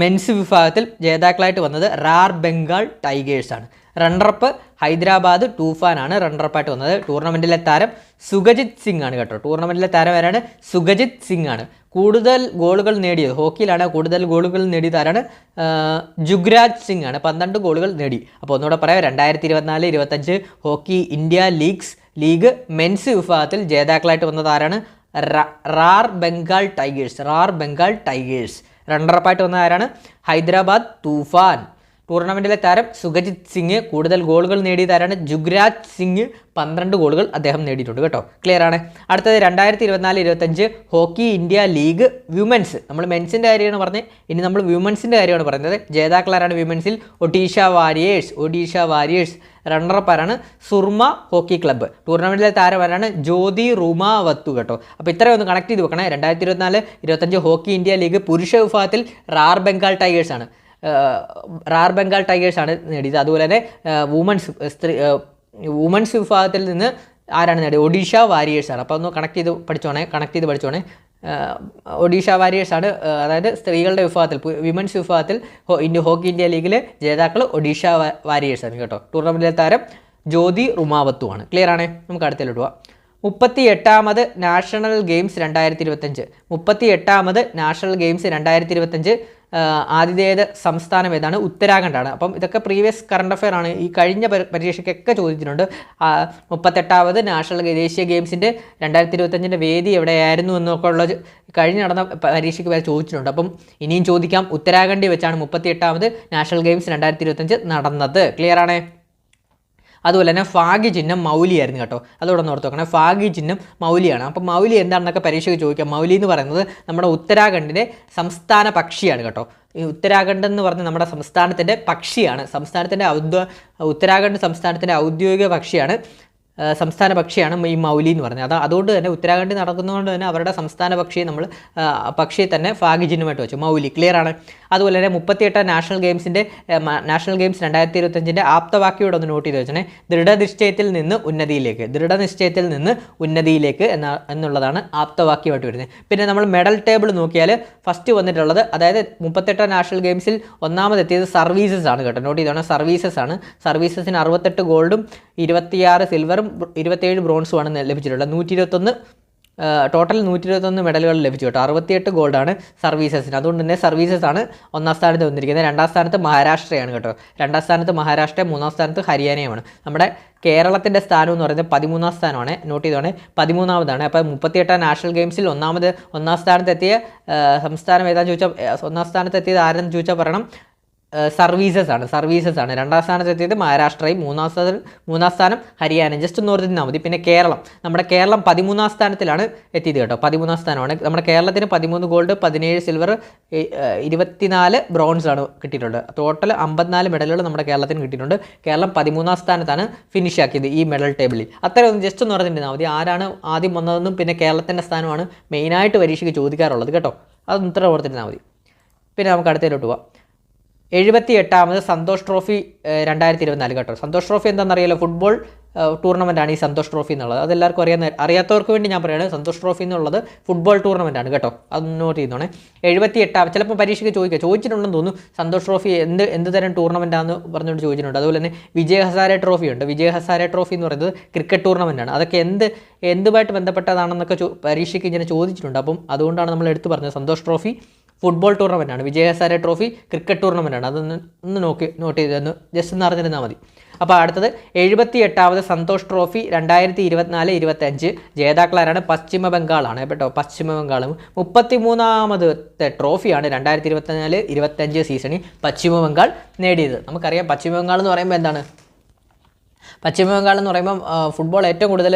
A: men's വിഭാഗത്തിൽ ജേതാക്കളായിട്ട് വന്നത് റാർ ബംഗാൾ ടൈഗേഴ്സ് ആണ് റണ്ണറപ്പ് ഹൈദരാബാദ് ടൂഫാനാണ് റണ്ണറപ്പായിട്ട് വന്നത് ടൂർണമെൻറ്റിലെ താരം സുഗജിത് സിംഗ് ആണ് കേട്ടോ ടൂർണമെൻറ്റിലെ താരം ആരാണ് സുഗജിത് സിംഗ് ആണ് കൂടുതൽ ഗോളുകൾ നേടിയത് ഹോക്കിയിലാണ് കൂടുതൽ ഗോളുകൾ നേടിയത് ആരാണ് ജുഗ്രാജ് സിംഗ് ആണ് പന്ത്രണ്ട് ഗോളുകൾ നേടി അപ്പോൾ ഒന്നുകൂടെ പറയാം രണ്ടായിരത്തി ഇരുപത്തിനാല് ഇരുപത്തഞ്ച് hockey India leagues league men's വിഭാഗത്തിൽ ജേതാക്കളായിട്ട് വന്നത് ആരാണ് റാർ ബംഗാൾ ടൈഗേഴ്സ് റാർ ബംഗാൾ ടൈഗേഴ്സ് റണ്ണറപ്പായിട്ട് വന്ന ആരാണ് ഹൈദരാബാദ് തൂഫാൻ ടൂർണമെൻറ്റിലെ താരം സുഖജിത് സിംഗ് കൂടുതൽ ഗോളുകൾ നേടിയ താരമാണ് ജുഗ്രാജ് സിംഗ് പന്ത്രണ്ട് ഗോളുകൾ അദ്ദേഹം നേടിയിട്ടുണ്ട് കേട്ടോ ക്ലിയർ ആണ് അടുത്തത് രണ്ടായിരത്തി ഇരുപത്തിനാല് ഇരുപത്തഞ്ച് ഹോക്കി ഇന്ത്യ ലീഗ് വ്യൂമൻസ് നമ്മൾ മെൻസിൻ്റെ കാര്യമാണ് പറഞ്ഞത് ഇനി നമ്മൾ വ്യൂമൻസിൻ്റെ കാര്യമാണ് പറയുന്നത് ജേതാക്കളാരാണ് വ്യൂമൻസിൽ ഒഡീഷ വാരിയേഴ്സ് ഒഡീഷ വാരിയേഴ്സ് റണ്ണറപ്പാരാണ് സുർമ ഹോക്കി ക്ലബ്ബ് ടൂർണമെൻറ്റിലെ താരമാരാണ് ജ്യോതി റുമാവത്തു കേട്ടോ അപ്പോൾ ഇത്രയും ഒന്ന് കണക്ട് ചെയ്ത് വെക്കണേ രണ്ടായിരത്തി ഇരുപത്തിനാല് ഇരുപത്തഞ്ച് ഹോക്കി ഇന്ത്യ ലീഗ് പുരുഷ വിഭാഗത്തിൽ റാർ ബംഗാൾ ടൈഗേഴ്സാണ് റാർ ബംഗാൾ ടൈഗേഴ്സാണ് നേടിയത് അതുപോലെ തന്നെ വുമൻസ് സ്ത്രീ വുമൻസ് വിഭാഗത്തിൽ നിന്ന് ആരാണ് നേടിയത് ഒഡീഷ വാരിയേഴ്സാണ് അപ്പോൾ ഒന്ന് കണക്ട് ചെയ്ത് പഠിച്ചോണേ കണക്ട് ചെയ്ത് പഠിച്ചോണേ ഒഡീഷ വാരിയേഴ്സാണ് അതായത് സ്ത്രീകളുടെ വിഭാഗത്തിൽ വിമൻസ് വിഭാഗത്തിൽ ഇന്ത്യ ഹോക്കി ഇന്ത്യ ലീഗിലെ ജേതാക്കൾ ഒഡീഷ വാരിയേഴ്സാണ് കേട്ടോ ടൂർണമെൻറ്റിലെ താരം ജ്യോതി റുമാവത്തുമാണ് ക്ലിയർ ആണേ നമുക്ക് അടുത്തേലോട്ട് മുപ്പത്തി എട്ടാമത് നാഷണൽ ഗെയിംസ് രണ്ടായിരത്തി ഇരുപത്തഞ്ച് മുപ്പത്തി എട്ടാമത് നാഷണൽ ഗെയിംസ് രണ്ടായിരത്തി ഇരുപത്തഞ്ച് ആതിഥേയത സംസ്ഥാനം ഏതാണ് ഉത്തരാഖണ്ഡാണ് അപ്പം ഇതൊക്കെ പ്രീവിയസ് കറണ്ട് അഫെയർ ആണ് ഈ കഴിഞ്ഞ പരീക്ഷയ്ക്കൊക്കെ ചോദിച്ചിട്ടുണ്ട് മുപ്പത്തെട്ടാമത് നാഷണൽ ദേശീയ ഗെയിംസിൻ്റെ രണ്ടായിരത്തി ഇരുപത്തഞ്ചിൻ്റെ വേദി എവിടെയായിരുന്നു എന്നൊക്കെ ഉള്ള കഴിഞ്ഞ് നടന്ന പരീക്ഷയ്ക്ക് വരെ ചോദിച്ചിട്ടുണ്ട് അപ്പം ഇനിയും ചോദിക്കാം ഉത്തരാഖണ്ഡിൽ വെച്ചാണ് മുപ്പത്തി എട്ടാമത് നാഷണൽ ഗെയിംസ് രണ്ടായിരത്തി ഇരുപത്തഞ്ച് നടന്നത് ക്ലിയർ ആണേ അതുപോലെ തന്നെ ഫാഗി ചിഹ്നം മൗലിയായിരുന്നു കേട്ടോ അതോടെ ഒന്ന് നോക്കണേ ഫാഗി ചിഹ്നം മൗലിയാണ് അപ്പോൾ മൗലി എന്താണെന്നൊക്കെ പരീക്ഷയ്ക്ക് ചോദിക്കാം മൗലി എന്ന് പറയുന്നത് നമ്മുടെ ഉത്തരാഖണ്ഡിൻ്റെ സംസ്ഥാന പക്ഷിയാണ് കേട്ടോ ഈ ഉത്തരാഖണ്ഡ് എന്ന് പറഞ്ഞ നമ്മുടെ സംസ്ഥാനത്തിൻ്റെ പക്ഷിയാണ് സംസ്ഥാനത്തിൻ്റെ ഔദ്യോ ഉത്തരാഖണ്ഡ് സംസ്ഥാനത്തിൻ്റെ ഔദ്യോഗിക പക്ഷിയാണ് സംസ്ഥാന പക്ഷിയാണ് ഈ മൗലി എന്ന് പറഞ്ഞത് അത് അതുകൊണ്ട് തന്നെ ഉത്തരാഖണ്ഡിൽ നടക്കുന്നതുകൊണ്ട് തന്നെ അവരുടെ സംസ്ഥാന പക്ഷിയെ നമ്മൾ പക്ഷിയെ തന്നെ ഫാഗിജിനുമായിട്ട് വെച്ചു മൗലി ക്ലിയർ ആണ് അതുപോലെ തന്നെ മുപ്പത്തിയെട്ട് നാഷണൽ ഗെയിംസിൻ്റെ നാഷണൽ ഗെയിംസ് രണ്ടായിരത്തി ഇരുപത്തഞ്ചിൻ്റെ ആപ്തവാക്യോടൊന്ന് ഒന്ന് നോട്ട് ചെയ്ത് വെച്ചാൽ ദൃഢനിശ്ചയത്തിൽ നിന്ന് ഉന്നതിയിലേക്ക് ദൃഢനിശ്ചയത്തിൽ നിന്ന് ഉന്നതിയിലേക്ക് എന്ന എന്നുള്ളതാണ് ആപ്തവാക്യമായിട്ട് വരുന്നത് പിന്നെ നമ്മൾ മെഡൽ ടേബിൾ നോക്കിയാൽ ഫസ്റ്റ് വന്നിട്ടുള്ളത് അതായത് മുപ്പത്തെട്ട് നാഷണൽ ഗെയിംസിൽ ഒന്നാമതെത്തിയത് സർവീസസ് ആണ് കേട്ടോ നോട്ട് ചെയ്തോണം സർവീസസ് ആണ് സർവീസസിന് അറുപത്തെട്ട് ഗോൾഡും ഇരുപത്തിയാറ് സിൽവറും ഇരുപത്തിയേഴ് ബ്രോൺസുമാണ് ലഭിച്ചിട്ടുള്ളത് നൂറ്റി ഇരുപത്തൊന്ന് ടോട്ടൽ നൂറ്റി ഇരുപത്തൊന്ന് മെഡലുകൾ ലഭിച്ചു കേട്ടോ അറുപത്തിയെട്ട് ഗോൾഡാണ് സർവീസസിന് അതുകൊണ്ട് തന്നെ സർവീസസ് ആണ് ഒന്നാം സ്ഥാനത്ത് വന്നിരിക്കുന്നത് രണ്ടാം സ്ഥാനത്ത് മഹാരാഷ്ട്രയാണ് കേട്ടോ രണ്ടാം സ്ഥാനത്ത് മഹാരാഷ്ട്ര മൂന്നാം സ്ഥാനത്ത് ഹരിയാനയുമാണ് നമ്മുടെ കേരളത്തിൻ്റെ സ്ഥാനം എന്ന് പറയുന്നത് പതിമൂന്നാം സ്ഥാനമാണ് നോട്ട് ചെയ്തോണേ പതിമൂന്നാമതാണ് അപ്പോൾ മുപ്പത്തിയെട്ടാം നാഷണൽ ഗെയിംസിൽ ഒന്നാമത് ഒന്നാം സ്ഥാനത്തെത്തിയ സംസ്ഥാനം ഏതാണെന്ന് ചോദിച്ചാൽ ഒന്നാം സ്ഥാനത്തെത്തിയത് ആരെന്ന് ചോദിച്ചാൽ പറയണം സർവീസസ് ആണ് സർവീസസ് ആണ് രണ്ടാം എത്തിയത് മഹാരാഷ്ട്രയും മൂന്നാം സ്ഥാനം മൂന്നാം സ്ഥാനം ഹരിയാന ജസ്റ്റ് ഒന്ന് ഓർത്തിരുന്നാൽ മതി പിന്നെ കേരളം നമ്മുടെ കേരളം പതിമൂന്നാം സ്ഥാനത്തിലാണ് എത്തിയത് കേട്ടോ പതിമൂന്നാം സ്ഥാനമാണ് നമ്മുടെ കേരളത്തിന് പതിമൂന്ന് ഗോൾഡ് പതിനേഴ് സിൽവർ ഇരുപത്തിനാല് ബ്രോൺസ് ആണ് കിട്ടിയിട്ടുണ്ട് ടോട്ടൽ അമ്പത്തിനാല് മെഡലുകൾ നമ്മുടെ കേരളത്തിന് കിട്ടിയിട്ടുണ്ട് കേരളം പതിമൂന്നാം സ്ഥാനത്താണ് ഫിനിഷ് ആക്കിയത് ഈ മെഡൽ ടേബിളിൽ അത്രയും ഒന്ന് ജസ്റ്റ് ഒന്ന് ഓർത്തിരുന്നാൽ മതി ആരാണ് ആദ്യം വന്നതെന്നും പിന്നെ കേരളത്തിൻ്റെ സ്ഥാനമാണ് മെയിനായിട്ട് പരീക്ഷയ്ക്ക് ചോദിക്കാറുള്ളത് കേട്ടോ അതൊന്നും ഇത്ര ഓർത്തിരുന്നാൽ മതി പിന്നെ നമുക്ക് അടുത്തതിലോട്ട് പോവാം എഴുപത്തി എട്ടാമത് സന്തോഷ് ട്രോഫി രണ്ടായിരത്തി ഇരുപത്തിനാല് കേട്ടോ സന്തോഷ് ട്രോഫി എന്താണെന്നറിയാലോ ഫുട്ബോൾ ടൂർണമെൻറ്റാണ് ഈ സന്തോഷ് ട്രോഫി എന്നുള്ളത് അതെല്ലാവർക്കും അറിയാൻ അറിയാത്തവർക്ക് വേണ്ടി ഞാൻ പറയുന്നത് സന്തോഷ് ട്രോഫി എന്നുള്ളത് ഫുട്ബോൾ ടൂർണമെൻറ്റാണ് കേട്ടോ അത് നോട്ട് ചെയ്തോണേ എഴുപത്തി എട്ടാം ചിലപ്പോൾ പരീക്ഷയ്ക്ക് ചോദിക്കുക ചോദിച്ചിട്ടുണ്ടെന്ന് തോന്നുന്നു സന്തോഷ് ട്രോഫി എന്ത് എന്ത് തരം ടൂർണമെൻറ്റാന്ന് പറഞ്ഞുകൊണ്ട് ചോദിച്ചിട്ടുണ്ട് അതുപോലെ തന്നെ വിജയ ഹസാര ട്രോഫി ഉണ്ട് വിജയ ഹസാര ട്രോഫി എന്ന് പറയുന്നത് ക്രിക്കറ്റ് ടൂർണമെൻറ്റാണ് അതൊക്കെ എന്ത് എന്തുമായിട്ട് ബന്ധപ്പെട്ടതാണെന്നൊക്കെ പരീക്ഷയ്ക്ക് ഇങ്ങനെ ചോദിച്ചിട്ടുണ്ട് അപ്പം അതുകൊണ്ടാണ് നമ്മൾ എടുത്തു പറഞ്ഞത് Santhosh trophy football ടൂർണമെൻറ്റാണ് വിജയസാര trophy cricket ആണ് അതൊന്ന് ഒന്ന് നോക്കി നോട്ട് ചെയ്തൊന്ന് ജസ്റ്റ് ഒന്ന് അറിഞ്ഞിരുന്നാൽ മതി അപ്പോൾ അടുത്തത് എഴുപത്തി എട്ടാമത് സന്തോഷ് ട്രോഫി രണ്ടായിരത്തി ഇരുപത്തിനാല് ഇരുപത്തഞ്ച് ജേതാക്കളാരാണ് പശ്ചിമ ബംഗാളാണ് കേട്ടോ പശ്ചിമ ബംഗാളും മുപ്പത്തി മൂന്നാമത്തെ ട്രോഫിയാണ് രണ്ടായിരത്തി ഇരുപത്തിനാല് ഇരുപത്തഞ്ച് സീസണിൽ പശ്ചിമ ബംഗാൾ നേടിയത് നമുക്കറിയാം പശ്ചിമ ബംഗാൾ എന്ന് പറയുമ്പോൾ എന്താണ് പശ്ചിമബംഗാൾ എന്ന് പറയുമ്പം ഫുട്ബോൾ ഏറ്റവും കൂടുതൽ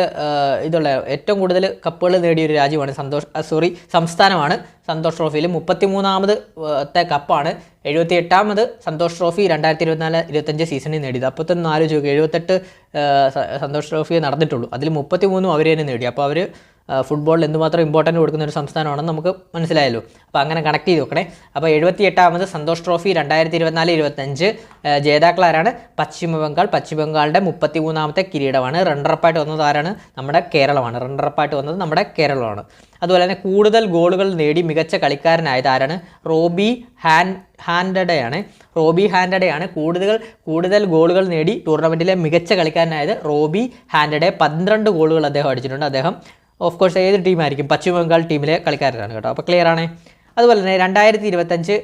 A: ഇതുള്ള ഏറ്റവും കൂടുതൽ കപ്പുകൾ നേടിയൊരു രാജ്യമാണ് സന്തോഷ് സോറി സംസ്ഥാനമാണ് സന്തോഷ് ട്രോഫിയിൽ മുപ്പത്തി മുപ്പത്തിമൂന്നാമത് കപ്പാണ് എഴുപത്തി എട്ടാമത് സന്തോഷ് ട്രോഫി രണ്ടായിരത്തി ഇരുപത്തിനാല് ഇരുപത്തഞ്ച് സീസണിൽ നേടിയത് അപ്പോൾ തന്നെ ആലോചിച്ച് നോക്കുക എഴുപത്തെട്ട് സന്തോഷ് ട്രോഫി നടന്നിട്ടുള്ളൂ അതിൽ മുപ്പത്തി മൂന്നും അവർ തന്നെ നേടി അപ്പോൾ അവർ ഫുട്ബോളിൽ എന്തുമാത്രം ഇമ്പോർട്ടൻ്റ് കൊടുക്കുന്ന ഒരു സംസ്ഥാനമാണെന്ന് നമുക്ക് മനസ്സിലായല്ലോ അപ്പോൾ അങ്ങനെ കണക്ട് ചെയ്ത് നോക്കണേ അപ്പോൾ എഴുപത്തി എട്ടാമത് സന്തോഷ് ട്രോഫി രണ്ടായിരത്തി ഇരുപത്തിനാല് ഇരുപത്തഞ്ച് ജേതാക്കളാരാണ് പശ്ചിമ ബംഗാൾ പശ്ചിമ ബംഗാളിൻ്റെ മുപ്പത്തി മൂന്നാമത്തെ കിരീടമാണ് റണ്ടറപ്പായിട്ട് വന്നത് ആരാണ് നമ്മുടെ കേരളമാണ് റണ്ടറപ്പായിട്ട് വന്നത് നമ്മുടെ കേരളമാണ് അതുപോലെ തന്നെ കൂടുതൽ ഗോളുകൾ നേടി മികച്ച കളിക്കാരനായത് ആരാണ് റോബി ഹാൻ ഹാൻഡഡയാണ് റോബി ഹാൻഡഡയാണ് കൂടുതൽ കൂടുതൽ ഗോളുകൾ നേടി ടൂർണമെൻറ്റിലെ മികച്ച കളിക്കാരനായത് റോബി ഹാൻഡഡെ പന്ത്രണ്ട് ഗോളുകൾ അദ്ദേഹം അടിച്ചിട്ടുണ്ട് അദ്ദേഹം ഓഫ് കോഴ്സ് ഏത് ടീമായിരിക്കും പശ്ചിമ ബംഗാൾ ടീമിലെ കളിക്കാരനാണ് കേട്ടോ അപ്പോൾ ക്ലിയർ ആണേ അതുപോലെ തന്നെ രണ്ടായിരത്തി ഇരുപത്തഞ്ച്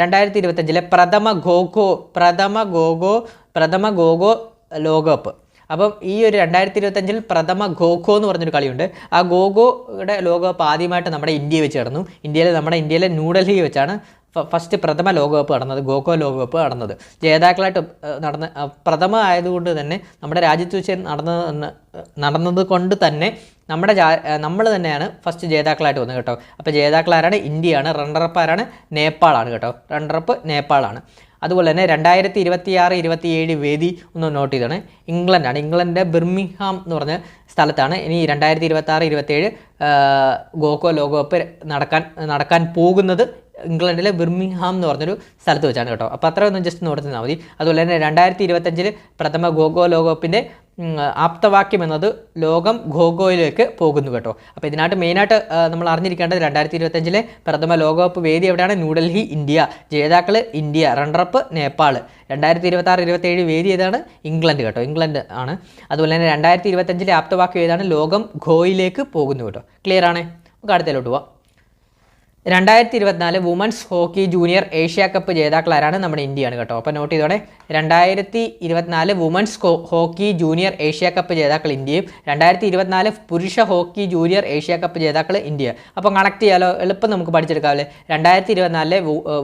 A: രണ്ടായിരത്തി ഇരുപത്തഞ്ചിലെ പ്രഥമ ഗോഗോ പ്രഥമ ഗോഗോ പ്രഥമ ഗോഗോ ലോകകപ്പ് അപ്പം ഈ ഒരു രണ്ടായിരത്തി ഇരുപത്തഞ്ചിൽ പ്രഥമ ഗോഖോ എന്ന് പറഞ്ഞൊരു കളിയുണ്ട് ആ ഗോഗോയുടെ ലോകകപ്പ് ആദ്യമായിട്ട് നമ്മുടെ ഇന്ത്യയിൽ വെച്ച് നടന്നു ഇന്ത്യയിലെ നമ്മുടെ ഇന്ത്യയിലെ ന്യൂഡൽഹി വെച്ചാണ് ഫസ്റ്റ് പ്രഥമ ലോകകപ്പ് നടന്നത് ഗോഖോ ലോകകപ്പ് നടന്നത് ജേതാക്കളായിട്ട് നടന്ന പ്രഥമ ആയതുകൊണ്ട് തന്നെ നമ്മുടെ രാജ്യത്ത് വെച്ച് നടന്നത് നടന്നത് കൊണ്ട് തന്നെ നമ്മുടെ ജാ നമ്മൾ തന്നെയാണ് ഫസ്റ്റ് ജേതാക്കളായിട്ട് വന്നത് കേട്ടോ അപ്പോൾ ജേതാക്കളാരാണ് ഇന്ത്യയാണ് റണ്ടറപ്പ് ആരാണ് നേപ്പാളാണ് കേട്ടോ റണ്ടറപ്പ് നേപ്പാളാണ് അതുപോലെ തന്നെ രണ്ടായിരത്തി ഇരുപത്തി ആറ് ഇരുപത്തി ഏഴ് വേദി ഒന്ന് നോട്ട് ചെയ്താണ് ഇംഗ്ലണ്ടാണ് ഇംഗ്ലണ്ടിൻ്റെ ബിർമിഹാം എന്ന് പറഞ്ഞ സ്ഥലത്താണ് ഇനി രണ്ടായിരത്തി ഇരുപത്തി ആറ് ഏഴ് ഗോകോ ലോകകപ്പ് നടക്കാൻ നടക്കാൻ പോകുന്നത് ഇംഗ്ലണ്ടിലെ ബിർമിഹാം എന്ന് പറഞ്ഞൊരു സ്ഥലത്ത് വെച്ചാണ് കേട്ടോ അപ്പോൾ അത്ര ഒന്ന് ജസ്റ്റ് നോട്ട് തന്നാൽ മതി അതുപോലെ തന്നെ രണ്ടായിരത്തി ഇരുപത്തഞ്ചിൽ പ്രഥമ ഗോകോ ലോകകപ്പിൻ്റെ ആപ്തവാക്യം എന്നത് ലോകം ഖോഖോയിലേക്ക് പോകുന്നു കേട്ടോ അപ്പോൾ ഇതിനായിട്ട് മെയിനായിട്ട് നമ്മൾ അറിഞ്ഞിരിക്കേണ്ടത് രണ്ടായിരത്തി ഇരുപത്തഞ്ചിലെ പ്രഥമ ലോകകപ്പ് വേദി എവിടെയാണ് ന്യൂഡൽഹി ഇന്ത്യ ജേതാക്കൾ ഇന്ത്യ റണ്ണറപ്പ് നേപ്പാൾ രണ്ടായിരത്തി ഇരുപത്തി ആറ് ഏഴ് വേദി ഏതാണ് ഇംഗ്ലണ്ട് കേട്ടോ ഇംഗ്ലണ്ട് ആണ് അതുപോലെ തന്നെ രണ്ടായിരത്തി ഇരുപത്തഞ്ചിലെ ആപ്തവാക്യം ഏതാണ് ലോകം ഖോയിലേക്ക് പോകുന്നു കേട്ടോ ക്ലിയർ ആണേ നമുക്ക് അടുത്തേലോട്ട് പോവാം രണ്ടായിരത്തി ഇരുപത്തിനാല് women's hockey junior Asia cup ജേതാക്കളാരാണ് നമ്മുടെ ഇന്ത്യയാണ് കേട്ടോ അപ്പോൾ നോട്ട് ചെയ്തോടെ രണ്ടായിരത്തി ഇരുപത്തിനാല് women's hockey junior Asia cup ജേതാക്കൾ ഇന്ത്യയും രണ്ടായിരത്തി ഇരുപത്തിനാല് പുരുഷ ഹോക്കി ജൂനിയർ ഏഷ്യ കപ്പ് ജേതാക്കൾ ഇന്ത്യ അപ്പോൾ കണക്ട് ചെയ്യാലോ എളുപ്പം നമുക്ക് പഠിച്ചെടുക്കാമല്ലേ രണ്ടായിരത്തി ഇരുപത്തിനാലിലെ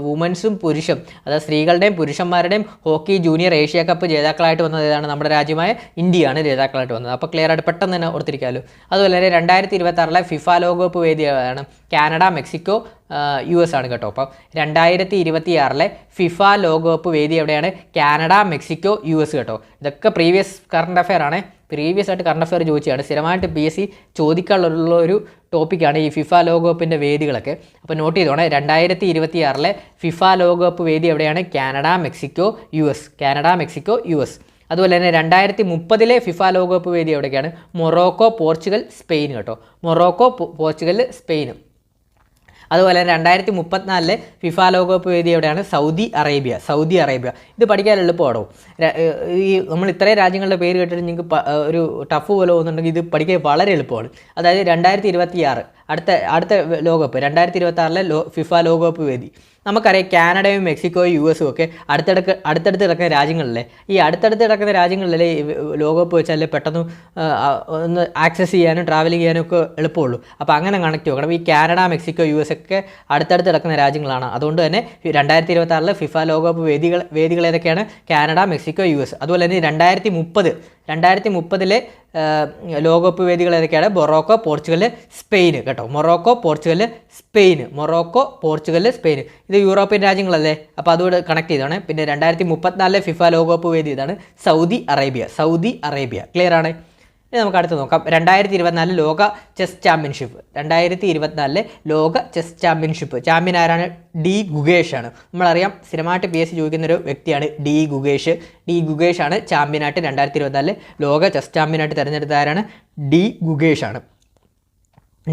A: വുമൻസും പുരുഷും അതായത് സ്ത്രീകളുടെയും പുരുഷന്മാരുടെയും ഹോക്കി ജൂനിയർ ഏഷ്യ കപ്പ് ജേതാക്കളായിട്ട് വന്നത് ഏതാണ് നമ്മുടെ രാജ്യമായ ഇന്ത്യയാണ് ജേതാക്കളായിട്ട് വന്നത് അപ്പോൾ ക്ലിയർ ആയിട്ട് പെട്ടെന്ന് തന്നെ ഓർത്തിരിക്കാമല്ലോ അതുപോലെ തന്നെ രണ്ടായിരത്തി ഇരുപത്തി ആറിലെ ഫിഫ ലോകകപ്പ് വേദിയാണ് കാനഡ മെക്സിക്കോ യു എസ് ആണ് കേട്ടോ അപ്പം രണ്ടായിരത്തി ഇരുപത്തി ആറിലെ ഫിഫ ലോകകപ്പ് വേദി എവിടെയാണ് കാനഡ മെക്സിക്കോ യു എസ് കേട്ടോ ഇതൊക്കെ പ്രീവിയസ് കറണ്ട് അഫെയർ ആണ് പ്രീവിയസ് ആയിട്ട് കറണ്ട് അഫെയർ ചോദിച്ചതാണ് സ്ഥിരമായിട്ട് ബി എസ് സി ചോദിക്കാനുള്ള ഒരു ടോപ്പിക്കാണ് ഈ ഫിഫ ലോകകപ്പിൻ്റെ വേദികളൊക്കെ അപ്പോൾ നോട്ട് ചെയ്തോണേ രണ്ടായിരത്തി ഇരുപത്തി ആറിലെ ഫിഫ ലോകകപ്പ് വേദി എവിടെയാണ് Canada Mexico U S Canada Mexico U S അതുപോലെ തന്നെ രണ്ടായിരത്തി മുപ്പതിലെ ഫിഫ ലോകകപ്പ് വേദി എവിടെയൊക്കെയാണ് മൊറോക്കോ പോർച്ചുഗൽ സ്പെയിൻ കേട്ടോ മൊറോക്കോ പോർച്ചുഗൽ സ്പെയിൻ അതുപോലെ രണ്ടായിരത്തി മുപ്പത്തിനാലിലെ ഫിഫ ലോകകപ്പ് വേദിയോടെയാണ് സൗദി അറേബ്യ സൗദി അറേബ്യ ഇത് പഠിക്കാൻ എളുപ്പമാണോ ഈ നമ്മൾ ഇത്രയും രാജ്യങ്ങളുടെ പേര് കേട്ടിട്ട് നിങ്ങൾക്ക് ഒരു ടഫ് പോലെ തോന്നുന്നുണ്ടെങ്കിൽ ഇത് പഠിക്കാൻ വളരെ എളുപ്പമാണ് അതായത് രണ്ടായിരത്തി ഇരുപത്തിയാറ് അടുത്ത അടുത്ത ലോകകപ്പ് രണ്ടായിരത്തി ഇരുപത്തി ആറിലെ ലോ ഫിഫ ലോകകപ്പ് വേദി നമുക്കറിയാം കാനഡയും മെക്സിക്കോയും യു എസും ഒക്കെ അടുത്തിടക്ക് അടുത്തടുത്ത് കിടക്കുന്ന രാജ്യങ്ങളിലെ ഈ അടുത്തടുത്ത് കിടക്കുന്ന രാജ്യങ്ങളിലെ ലോകകപ്പ് വെച്ചാൽ പെട്ടെന്ന് ഒന്ന് ആക്സസ് ചെയ്യാനും ട്രാവലിംഗ് ചെയ്യാനും ഒക്കെ എളുപ്പമുള്ളൂ അപ്പോൾ അങ്ങനെ കണക്ട് നോക്കണം ഈ കാനഡ മെക്സിക്കോ യു എസ് ഒക്കെ അടുത്തടുത്ത് കിടക്കുന്ന രാജ്യങ്ങളാണ് അതുകൊണ്ട് തന്നെ രണ്ടായിരത്തി ഇരുപത്തി ആറിലെ ഫിഫ ലോകകപ്പ് വേദികൾ വേദികൾ ഏതൊക്കെയാണ് കാനഡ മെക്സിക്കോ യു എസ് അതുപോലെ തന്നെ രണ്ടായിരത്തി മുപ്പത് രണ്ടായിരത്തി മുപ്പതിലെ ലോകകപ്പ് വേദികൾ ഏതൊക്കെയാണ് മൊറോക്കോ പോർച്ചുഗൽ സ്പെയിൻ കേട്ടോ Morocco Portugal Spain Morocco Portugal Spain ഇത് യൂറോപ്യൻ രാജ്യങ്ങളല്ലേ അപ്പോൾ അതുകൊണ്ട് കണക്ട് ചെയ്താണ് പിന്നെ രണ്ടായിരത്തി മുപ്പത്തിനാലിലെ ഫിഫ ലോകകപ്പ് വേദി ഇതാണ് Saudi Arabia Saudi Arabia clear ആണ് ഇനി നമുക്ക് അടുത്ത് നോക്കാം രണ്ടായിരത്തി ഇരുപത്തിനാല് ലോക ചെസ് ചാമ്പ്യൻഷിപ്പ് രണ്ടായിരത്തി ഇരുപത്തിനാലിലെ ലോക ചെസ് ചാമ്പ്യൻഷിപ്പ് ചാമ്പ്യൻ ആരാണ് ഡി ഗുഗേഷ് ആണ് നമ്മളറിയാം സ്ഥിരമായിട്ട് പി എസ് സി ചോദിക്കുന്നൊരു വ്യക്തിയാണ് ഡി ഗുഗേഷ് ഡി ഗുഗേഷ് ആണ് ചാമ്പ്യനായിട്ട് രണ്ടായിരത്തി ഇരുപത്തിനാലിലെ ലോക ചെസ് ചാമ്പ്യനായിട്ട് തിരഞ്ഞെടുത്ത ആരാണ് ഡി ഗുഗേഷ് ആണ്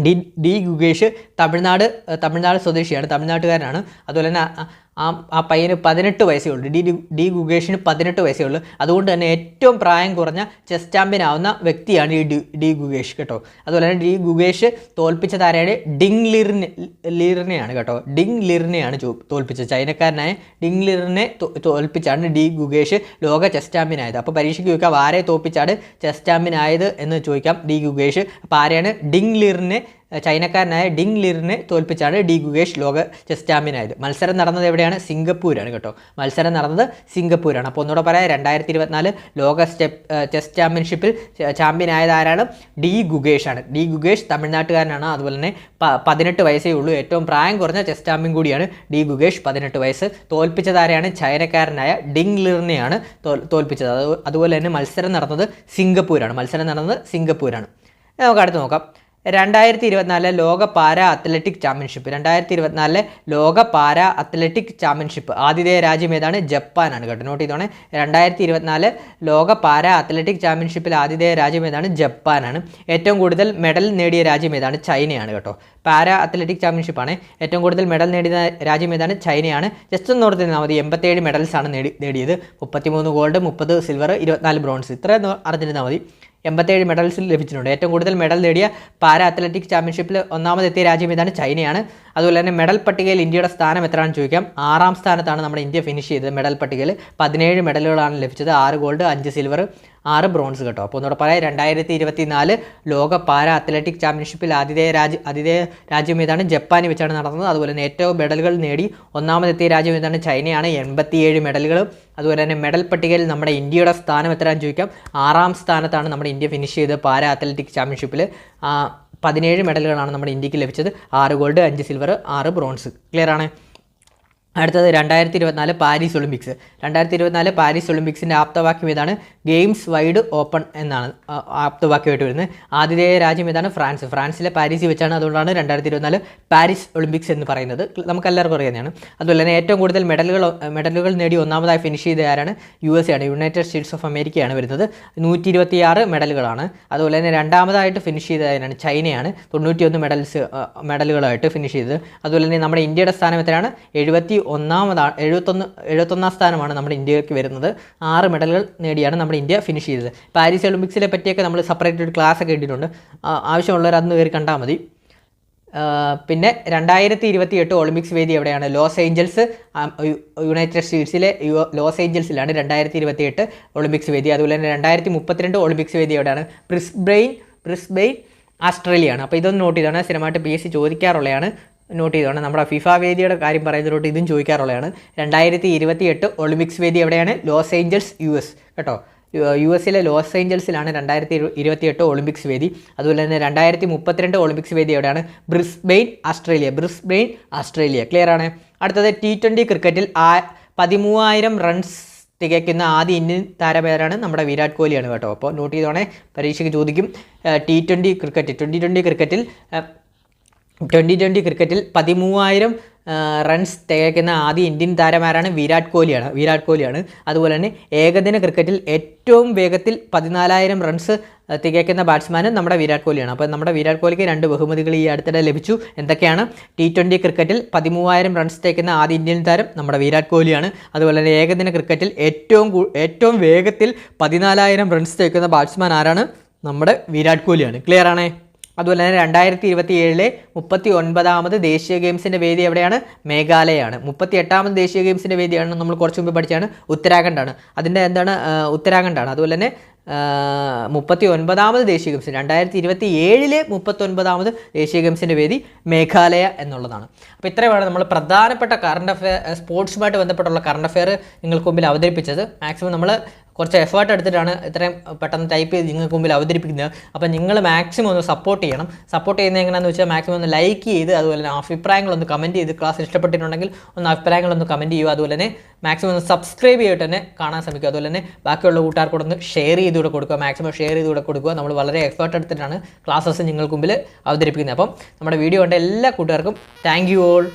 A: ഡി ഡി ഗുഗേഷ് തമിഴ്നാട് തമിഴ്നാട് സ്വദേശിയാണ് തമിഴ്നാട്ടുകാരനാണ് അതുപോലെ തന്നെ ആ ആ പയ്യന് പതിനെട്ട് വയസ്സേ ഉള്ളൂ ഡി ഡി ഗുഗേഷിന് പതിനെട്ട് വയസ്സേ ഉള്ളൂ അതുകൊണ്ട് തന്നെ ഏറ്റവും പ്രായം കുറഞ്ഞ ചെസ് ചാമ്പ്യൻ ആവുന്ന വ്യക്തിയാണ് ഈ ഡി ഡി ഗുഗേഷ് കേട്ടോ അതുപോലെ തന്നെ ഡി ഗുഗേഷ് തോൽപ്പിച്ച താരയുടെ ഡിങ് ലിറിനെ ലിറിനെയാണ് കേട്ടോ ഡിങ് ലിറിനെയാണ് തോൽപ്പിച്ചത് ചൈനക്കാരനായ ഡിങ് ലിറിനെ തോൽപ്പിച്ചാണ് ഡി ഗുഗേഷ് ലോക ചെസ് ചാമ്പ്യൻ ആയത് അപ്പോൾ പരീക്ഷയ്ക്ക് ചോദിക്കാം ആരെ തോൽപ്പിച്ചാണ് ചെസ് ചാമ്പ്യൻ ആയത് എന്ന് ചോദിക്കാം ഡി ഗുഗേഷ് അപ്പോൾ ആരെയാണ് ഡിങ് ലിറിനെ ചൈനക്കാരനായ ഡിങ് ലിറിനെ തോൽപ്പിച്ചാണ് ഡി ഗുഗേഷ് ലോക ചെസ് ചാമ്പ്യൻ ആയത് മത്സരം നടന്നത് എവിടെയാണ് സിംഗപ്പൂരാണ് കേട്ടോ മത്സരം നടന്നത് സിംഗപ്പൂരാണ് അപ്പോൾ ഒന്നുകൂടെ പറയാം രണ്ടായിരത്തി ഇരുപത്തിനാല് ലോക സ്റ്റെപ്പ് ചെസ് ചാമ്പ്യൻഷിപ്പിൽ ചാമ്പ്യൻ ആയത് ആരാണ് ഡി ഗുഗേഷ് ആണ് ഡി ഗുഗേഷ് തമിഴ്നാട്ടുകാരനാണ് അതുപോലെ തന്നെ പതിനെട്ട് വയസ്സേ ഉള്ളൂ ഏറ്റവും പ്രായം കുറഞ്ഞ ചെസ് ചാമ്പ്യൻ കൂടിയാണ് ഡി ഗുഗേഷ് പതിനെട്ട് വയസ്സ് തോൽപ്പിച്ച താരയാണ് ചൈനക്കാരനായ ഡിങ് ലിറിനെയാണ് തോൽപ്പിച്ചത് അതുപോലെ തന്നെ മത്സരം നടന്നത് സിംഗപ്പൂരാണ് മത്സരം നടന്നത് സിംഗപ്പൂരാണ് നമുക്ക് അടുത്ത് നോക്കാം രണ്ടായിരത്തി ഇരുപത്തിനാലിലെ ലോക പാര അത്ലറ്റിക് ചാമ്പ്യൻഷിപ്പ് രണ്ടായിരത്തി ഇരുപത്തിനാലിലെ ലോക പാര അത്ലറ്റിക് ചാമ്പ്യൻഷിപ്പ് ആതിഥേയ രാജ്യം ഏതാണ് ജപ്പാനാണ് കേട്ടോ നോട്ട് ചെയ്തോണേ രണ്ടായിരത്തി ഇരുപത്തിനാല് ലോക പാര അത്ലറ്റിക് ചാമ്പ്യൻഷിപ്പിൽ ആതിഥേയ രാജ്യം ഏതാണ് ജപ്പാനാണ് ഏറ്റവും കൂടുതൽ മെഡൽ നേടിയ രാജ്യം ഏതാണ് ചൈനയാണ് കേട്ടോ പാര അത്ലറ്റിക് ചാമ്പ്യൻഷിപ്പാണ് ഏറ്റവും കൂടുതൽ മെഡൽ നേടിയ രാജ്യം ഏതാണ് ചൈനയാണ് ജസ്റ്റ് ഒന്ന് ഓർത്തി നിന്നാൽ മതി എൺപത്തേഴ് മെഡൽസാണ് നേടി നേടിയത് മുപ്പത്തിമൂന്ന് ഗോൾഡ് മുപ്പത് സിൽവർ ഇരുപത്തിനാല് ബ്രോൺസ് ഇത്രയും അറിഞ്ഞിരുന്നാൽ മതി എൺപത്തേഴ് മെഡൽസ് ലഭിച്ചിട്ടുണ്ട് ഏറ്റവും കൂടുതൽ മെഡൽ നേടിയ പാരാ അത്ലറ്റിക് ചാമ്പ്യൻഷിപ്പിൽ ഒന്നാമതെത്തിയ രാജ്യം ഇതാണ് ചൈനയാണ് അതുപോലെ തന്നെ മെഡൽ പട്ടികയിൽ ഇന്ത്യയുടെ സ്ഥാനം എത്രയാണെന്ന് ചോദിക്കാം ആറാം സ്ഥാനത്താണ് നമ്മുടെ ഇന്ത്യ ഫിനിഷ് ചെയ്തത് മെഡൽ പട്ടികയിൽ പതിനേഴ് മെഡലുകളാണ് ലഭിച്ചത് ആറ് ഗോൾഡ് അഞ്ച് സിൽവർ ആറ് ബ്രോൺസ് കേട്ടോ അപ്പോൾ ഒന്നുകൂടെ പറയാം രണ്ടായിരത്തി ഇരുപത്തി നാല് ലോക പാര അത്ലറ്റിക് ചാമ്പ്യൻഷിപ്പിൽ ആതിഥേയ രാജ്യ ആതിഥേയ രാജ്യം ഇതാണ് ജപ്പാൻ വെച്ചാണ് നടന്നത് അതുപോലെ തന്നെ ഏറ്റവും മെഡലുകൾ നേടി ഒന്നാമതെത്തിയ രാജ്യം ഇതാണ് ചൈനയാണ് എൺപത്തിയേഴ് മെഡലുകളും അതുപോലെ തന്നെ മെഡൽ പട്ടികയിൽ നമ്മുടെ ഇന്ത്യയുടെ സ്ഥാനം എത്രയാണെന്ന് ചോദിക്കാം ആറാം സ്ഥാനത്താണ് നമ്മുടെ ഇന്ത്യ ഫിനിഷ് ചെയ്തത് പാര അത്ലറ്റിക് ചാമ്പ്യൻഷിപ്പിൽ പതിനേഴ് മെഡലുകളാണ് നമ്മുടെ ഇന്ത്യക്ക് ലഭിച്ചത് ആറ് ഗോൾഡ് അഞ്ച് സിൽവർ ആറ് ബ്രോൺസ് ക്ലിയർ ആണ് അടുത്തത് രണ്ടായിരത്തി ഇരുപത്തിനാല് പാരീസ് ഒളിമ്പിക്സ് രണ്ടായിരത്തി ഇരുപത്തിനാല് പാരീസ് ഒളിമ്പിക്സിൻ്റെ ആപ്തവാക്യം ഏതാണ് ഗെയിംസ് വൈഡ് ഓപ്പൺ എന്നാണ് ആപ്തവാക്യമായിട്ട് വരുന്നത് ആതിഥേയ രാജ്യം ഏതാണ് ഫ്രാൻസ് ഫ്രാൻസിലെ പാരീസിൽ വെച്ചാണ് അതുകൊണ്ടാണ് രണ്ടായിരത്തി ഇരുപത്തിനാല് പാരീസ് ഒളിമ്പിക്സ് എന്ന് പറയുന്നത് നമുക്ക് എല്ലാവർക്കും അറിയുന്നതാണ് അതുപോലെ തന്നെ ഏറ്റവും കൂടുതൽ മെഡലുകൾ മെഡലുകൾ നേടി ഒന്നാമതായി ഫിനിഷ് ചെയ്ത ആരാണ് യു എസ് ആണ് യുണൈറ്റഡ് സ്റ്റേറ്റ്സ് ഓഫ് അമേരിക്കയാണ് വരുന്നത് നൂറ്റി ഇരുപത്തിയാറ് മെഡലുകളാണ് അതുപോലെ തന്നെ രണ്ടാമതായിട്ട് ഫിനിഷ് ചെയ്ത ചൈനയാണ് തൊണ്ണൂറ്റിയൊന്ന് മെഡൽസ് മെഡലുകളായിട്ട് ഫിനിഷ് ചെയ്തത് അതുപോലെ തന്നെ നമ്മുടെ ഇന്ത്യയുടെ സ്ഥാനം എത്രയാണ് എഴുപത്തി ഒന്നാമതാണ് എഴുപത്തൊന്ന് എഴുപത്തൊന്നാം സ്ഥാനമാണ് നമ്മുടെ ഇന്ത്യക്ക് വരുന്നത് ആറ് മെഡലുകൾ നേടിയാണ് നമ്മുടെ ഇന്ത്യ ഫിനിഷ് ചെയ്തത് പാരീസ് ഒളിമ്പിക്സിലെ പറ്റിയൊക്കെ നമ്മൾ സെപ്പറേറ്റ് ഒരു ക്ലാസ് ഒക്കെ ഇട്ടിട്ടുണ്ട് ആവശ്യമുള്ളവർ അന്ന് കയറി കണ്ടാൽ മതി പിന്നെ രണ്ടായിരത്തി ഇരുപത്തി എട്ട് ഒളിമ്പിക്സ് വേദി എവിടെയാണ് ലോസ് ഏഞ്ചൽസ് യുണൈറ്റഡ് സ്റ്റേറ്റ്സിലെ ലോസ് ഏഞ്ചൽസിലാണ് രണ്ടായിരത്തി ഇരുപത്തി എട്ട് ഒളിമ്പിക്സ് വേദി അതുപോലെ തന്നെ രണ്ടായിരത്തി മുപ്പത്തിരണ്ട് ഒളിമ്പിക്സ് വേദി എവിടെയാണ് പ്രിസ്ബെയിൻ പ്രിസ്ബെയിൻ ആണ് അപ്പോൾ ഇതൊന്ന് നോട്ട് ചെയ്താണ് സ്ഥിരമായിട്ട് പി എസ് സി ചോദിക്കാറുള്ളതാണ് നോട്ട് ചെയ്തോണം നമ്മുടെ ഫിഫ വേദിയുടെ കാര്യം പറയുന്നതിലോട്ട് ഇതും ചോദിക്കാറുള്ളതാണ് രണ്ടായിരത്തി ഇരുപത്തി എട്ട് ഒളിമ്പിക്സ് വേദി എവിടെയാണ് ലോസ് ഏഞ്ചൽസ് യു എസ് കേട്ടോ യു എസിലെ ലോസ് ഏഞ്ചൽസിലാണ് രണ്ടായിരത്തി ഇരുപത്തി എട്ട് ഒളിമ്പിക്സ് വേദി അതുപോലെ തന്നെ രണ്ടായിരത്തി മുപ്പത്തിരണ്ട് ഒളിമ്പിക്സ് വേദി എവിടെയാണ് Brisbane Australia Brisbane Australia clear ആണ് അടുത്തത് ടി ട്വൻ്റി ക്രിക്കറ്റിൽ ആ പതിമൂവായിരം റൺസ് തികയ്ക്കുന്ന ആദ്യ ഇന്ത്യൻ താരപേരാണ് നമ്മുടെ വിരാട് കോഹ്ലിയാണ് കേട്ടോ അപ്പോൾ നോട്ട് ചെയ്തോണേ പരീക്ഷയ്ക്ക് ചോദിക്കും T twenty cricket twenty twenty ക്രിക്കറ്റിൽ ട്വൻ്റി ട്വൻ്റി ക്രിക്കറ്റിൽ പതിമൂവായിരം റൺസ് തികയ്ക്കുന്ന ആദ്യ ഇന്ത്യൻ താരമാരാണ് വിരാട് കോഹ്ലിയാണ് വിരാട് കോഹ്ലിയാണ് അതുപോലെ തന്നെ ഏകദിന ക്രിക്കറ്റിൽ ഏറ്റവും വേഗത്തിൽ പതിനാലായിരം റൺസ് തികയ്ക്കുന്ന ബാറ്റ്സ്മാനും നമ്മുടെ വിരാട് കോഹ്ലിയാണ് അപ്പോൾ നമ്മുടെ വിരാട് കോഹ്ലിക്ക് രണ്ട് ബഹുമതികൾ ഈ അടുത്തിടെ ലഭിച്ചു എന്തൊക്കെയാണ് ടി ട്വൻ്റി ക്രിക്കറ്റിൽ പതിമൂവായിരം റൺസ് തേക്കുന്ന ആദ്യ ഇന്ത്യൻ താരം നമ്മുടെ വിരാട് കോഹ്ലിയാണ് അതുപോലെ തന്നെ ഏകദിന ക്രിക്കറ്റിൽ ഏറ്റവും ഏറ്റവും വേഗത്തിൽ പതിനാലായിരം റൺസ് തേക്കുന്ന ബാറ്റ്സ്മാൻ ആരാണ് നമ്മുടെ വിരാട് കോഹ്ലിയാണ് ക്ലിയർ ആണേ അതുപോലെ തന്നെ രണ്ടായിരത്തി ഇരുപത്തി ഏഴിലെ മുപ്പത്തി ഒൻപതാമത് ദേശീയ ഗെയിംസിൻ്റെ വേദി എവിടെയാണ് മേഘാലയയാണ് മുപ്പത്തി എട്ടാമത് ദേശീയ ഗെയിംസിൻ്റെ വേദിയാണ് നമ്മൾ കുറച്ച് മുമ്പ് പഠിച്ചാണ് ഉത്തരാഖണ്ഡാണ് അതിൻ്റെ എന്താണ് ഉത്തരാഖണ്ഡാണ് അതുപോലെ തന്നെ മുപ്പത്തി ഒൻപതാമത് ദേശീയ ഗെയിംസ് രണ്ടായിരത്തി ഇരുപത്തി ഏഴിലെ ഒൻപതാമത് ദേശീയ ഗെയിംസിൻ്റെ വേദി മേഘാലയ എന്നുള്ളതാണ് അപ്പോൾ ഇത്രയുമാണ് നമ്മൾ പ്രധാനപ്പെട്ട കറണ്ട് അഫെയർ സ്പോർട്സുമായിട്ട് ബന്ധപ്പെട്ടുള്ള കറണ്ട് അഫെയർ നിങ്ങൾക്ക് മുമ്പിൽ അവതരിപ്പിച്ചത് മാക്സിമം നമ്മൾ കുറച്ച് എഫേർട്ട് എടുത്തിട്ടാണ് ഇത്രയും പെട്ടെന്ന് ടൈപ്പ് ചെയ്ത് നിങ്ങൾക്ക് മുമ്പിൽ അവതരിപ്പിക്കുന്നത് അപ്പോൾ നിങ്ങൾ മാക്സിമം ഒന്ന് സപ്പോർട്ട് ചെയ്യണം സപ്പോർട്ട് ചെയ്യുന്നത് എങ്ങനെയാണെന്ന് വെച്ചാൽ മാക്സിമം ഒന്ന് ലൈക്ക് ചെയ്ത് അതുപോലെ തന്നെ അഭിപ്രായങ്ങളൊന്ന് കമൻറ്റ് ചെയ്ത് ക്ലാസ് ഇഷ്ടപ്പെട്ടിട്ടുണ്ടെങ്കിൽ ഒന്ന് അഭിപ്രായങ്ങളൊന്ന് കമൻറ്റ് ചെയ്യുക അതുപോലെ തന്നെ മാക്സിമം ഒന്ന് സബ്സ്ക്രൈബ് ചെയ്തിട്ട് തന്നെ കാണാൻ ശ്രമിക്കുക അതുപോലെ തന്നെ ബാക്കിയുള്ള കൂട്ടുകാർക്കൂടെ ഒന്ന് ഷെയർ ചെയ്തുകൂടെ കൊടുക്കുക മാക്സിമം ഷെയർ ചെയ്തുകൂടെ കൊടുക്കുക നമ്മൾ വളരെ എഫേർട്ട് എടുത്തിട്ടാണ് ക്ലാസ്സസ് നിങ്ങൾക്ക് മുമ്പിൽ അവതരിപ്പിക്കുന്നത് അപ്പം നമ്മുടെ വീഡിയോ കണ്ട എല്ലാ കൂട്ടുകാർക്കും താങ്ക് യു ഓൾ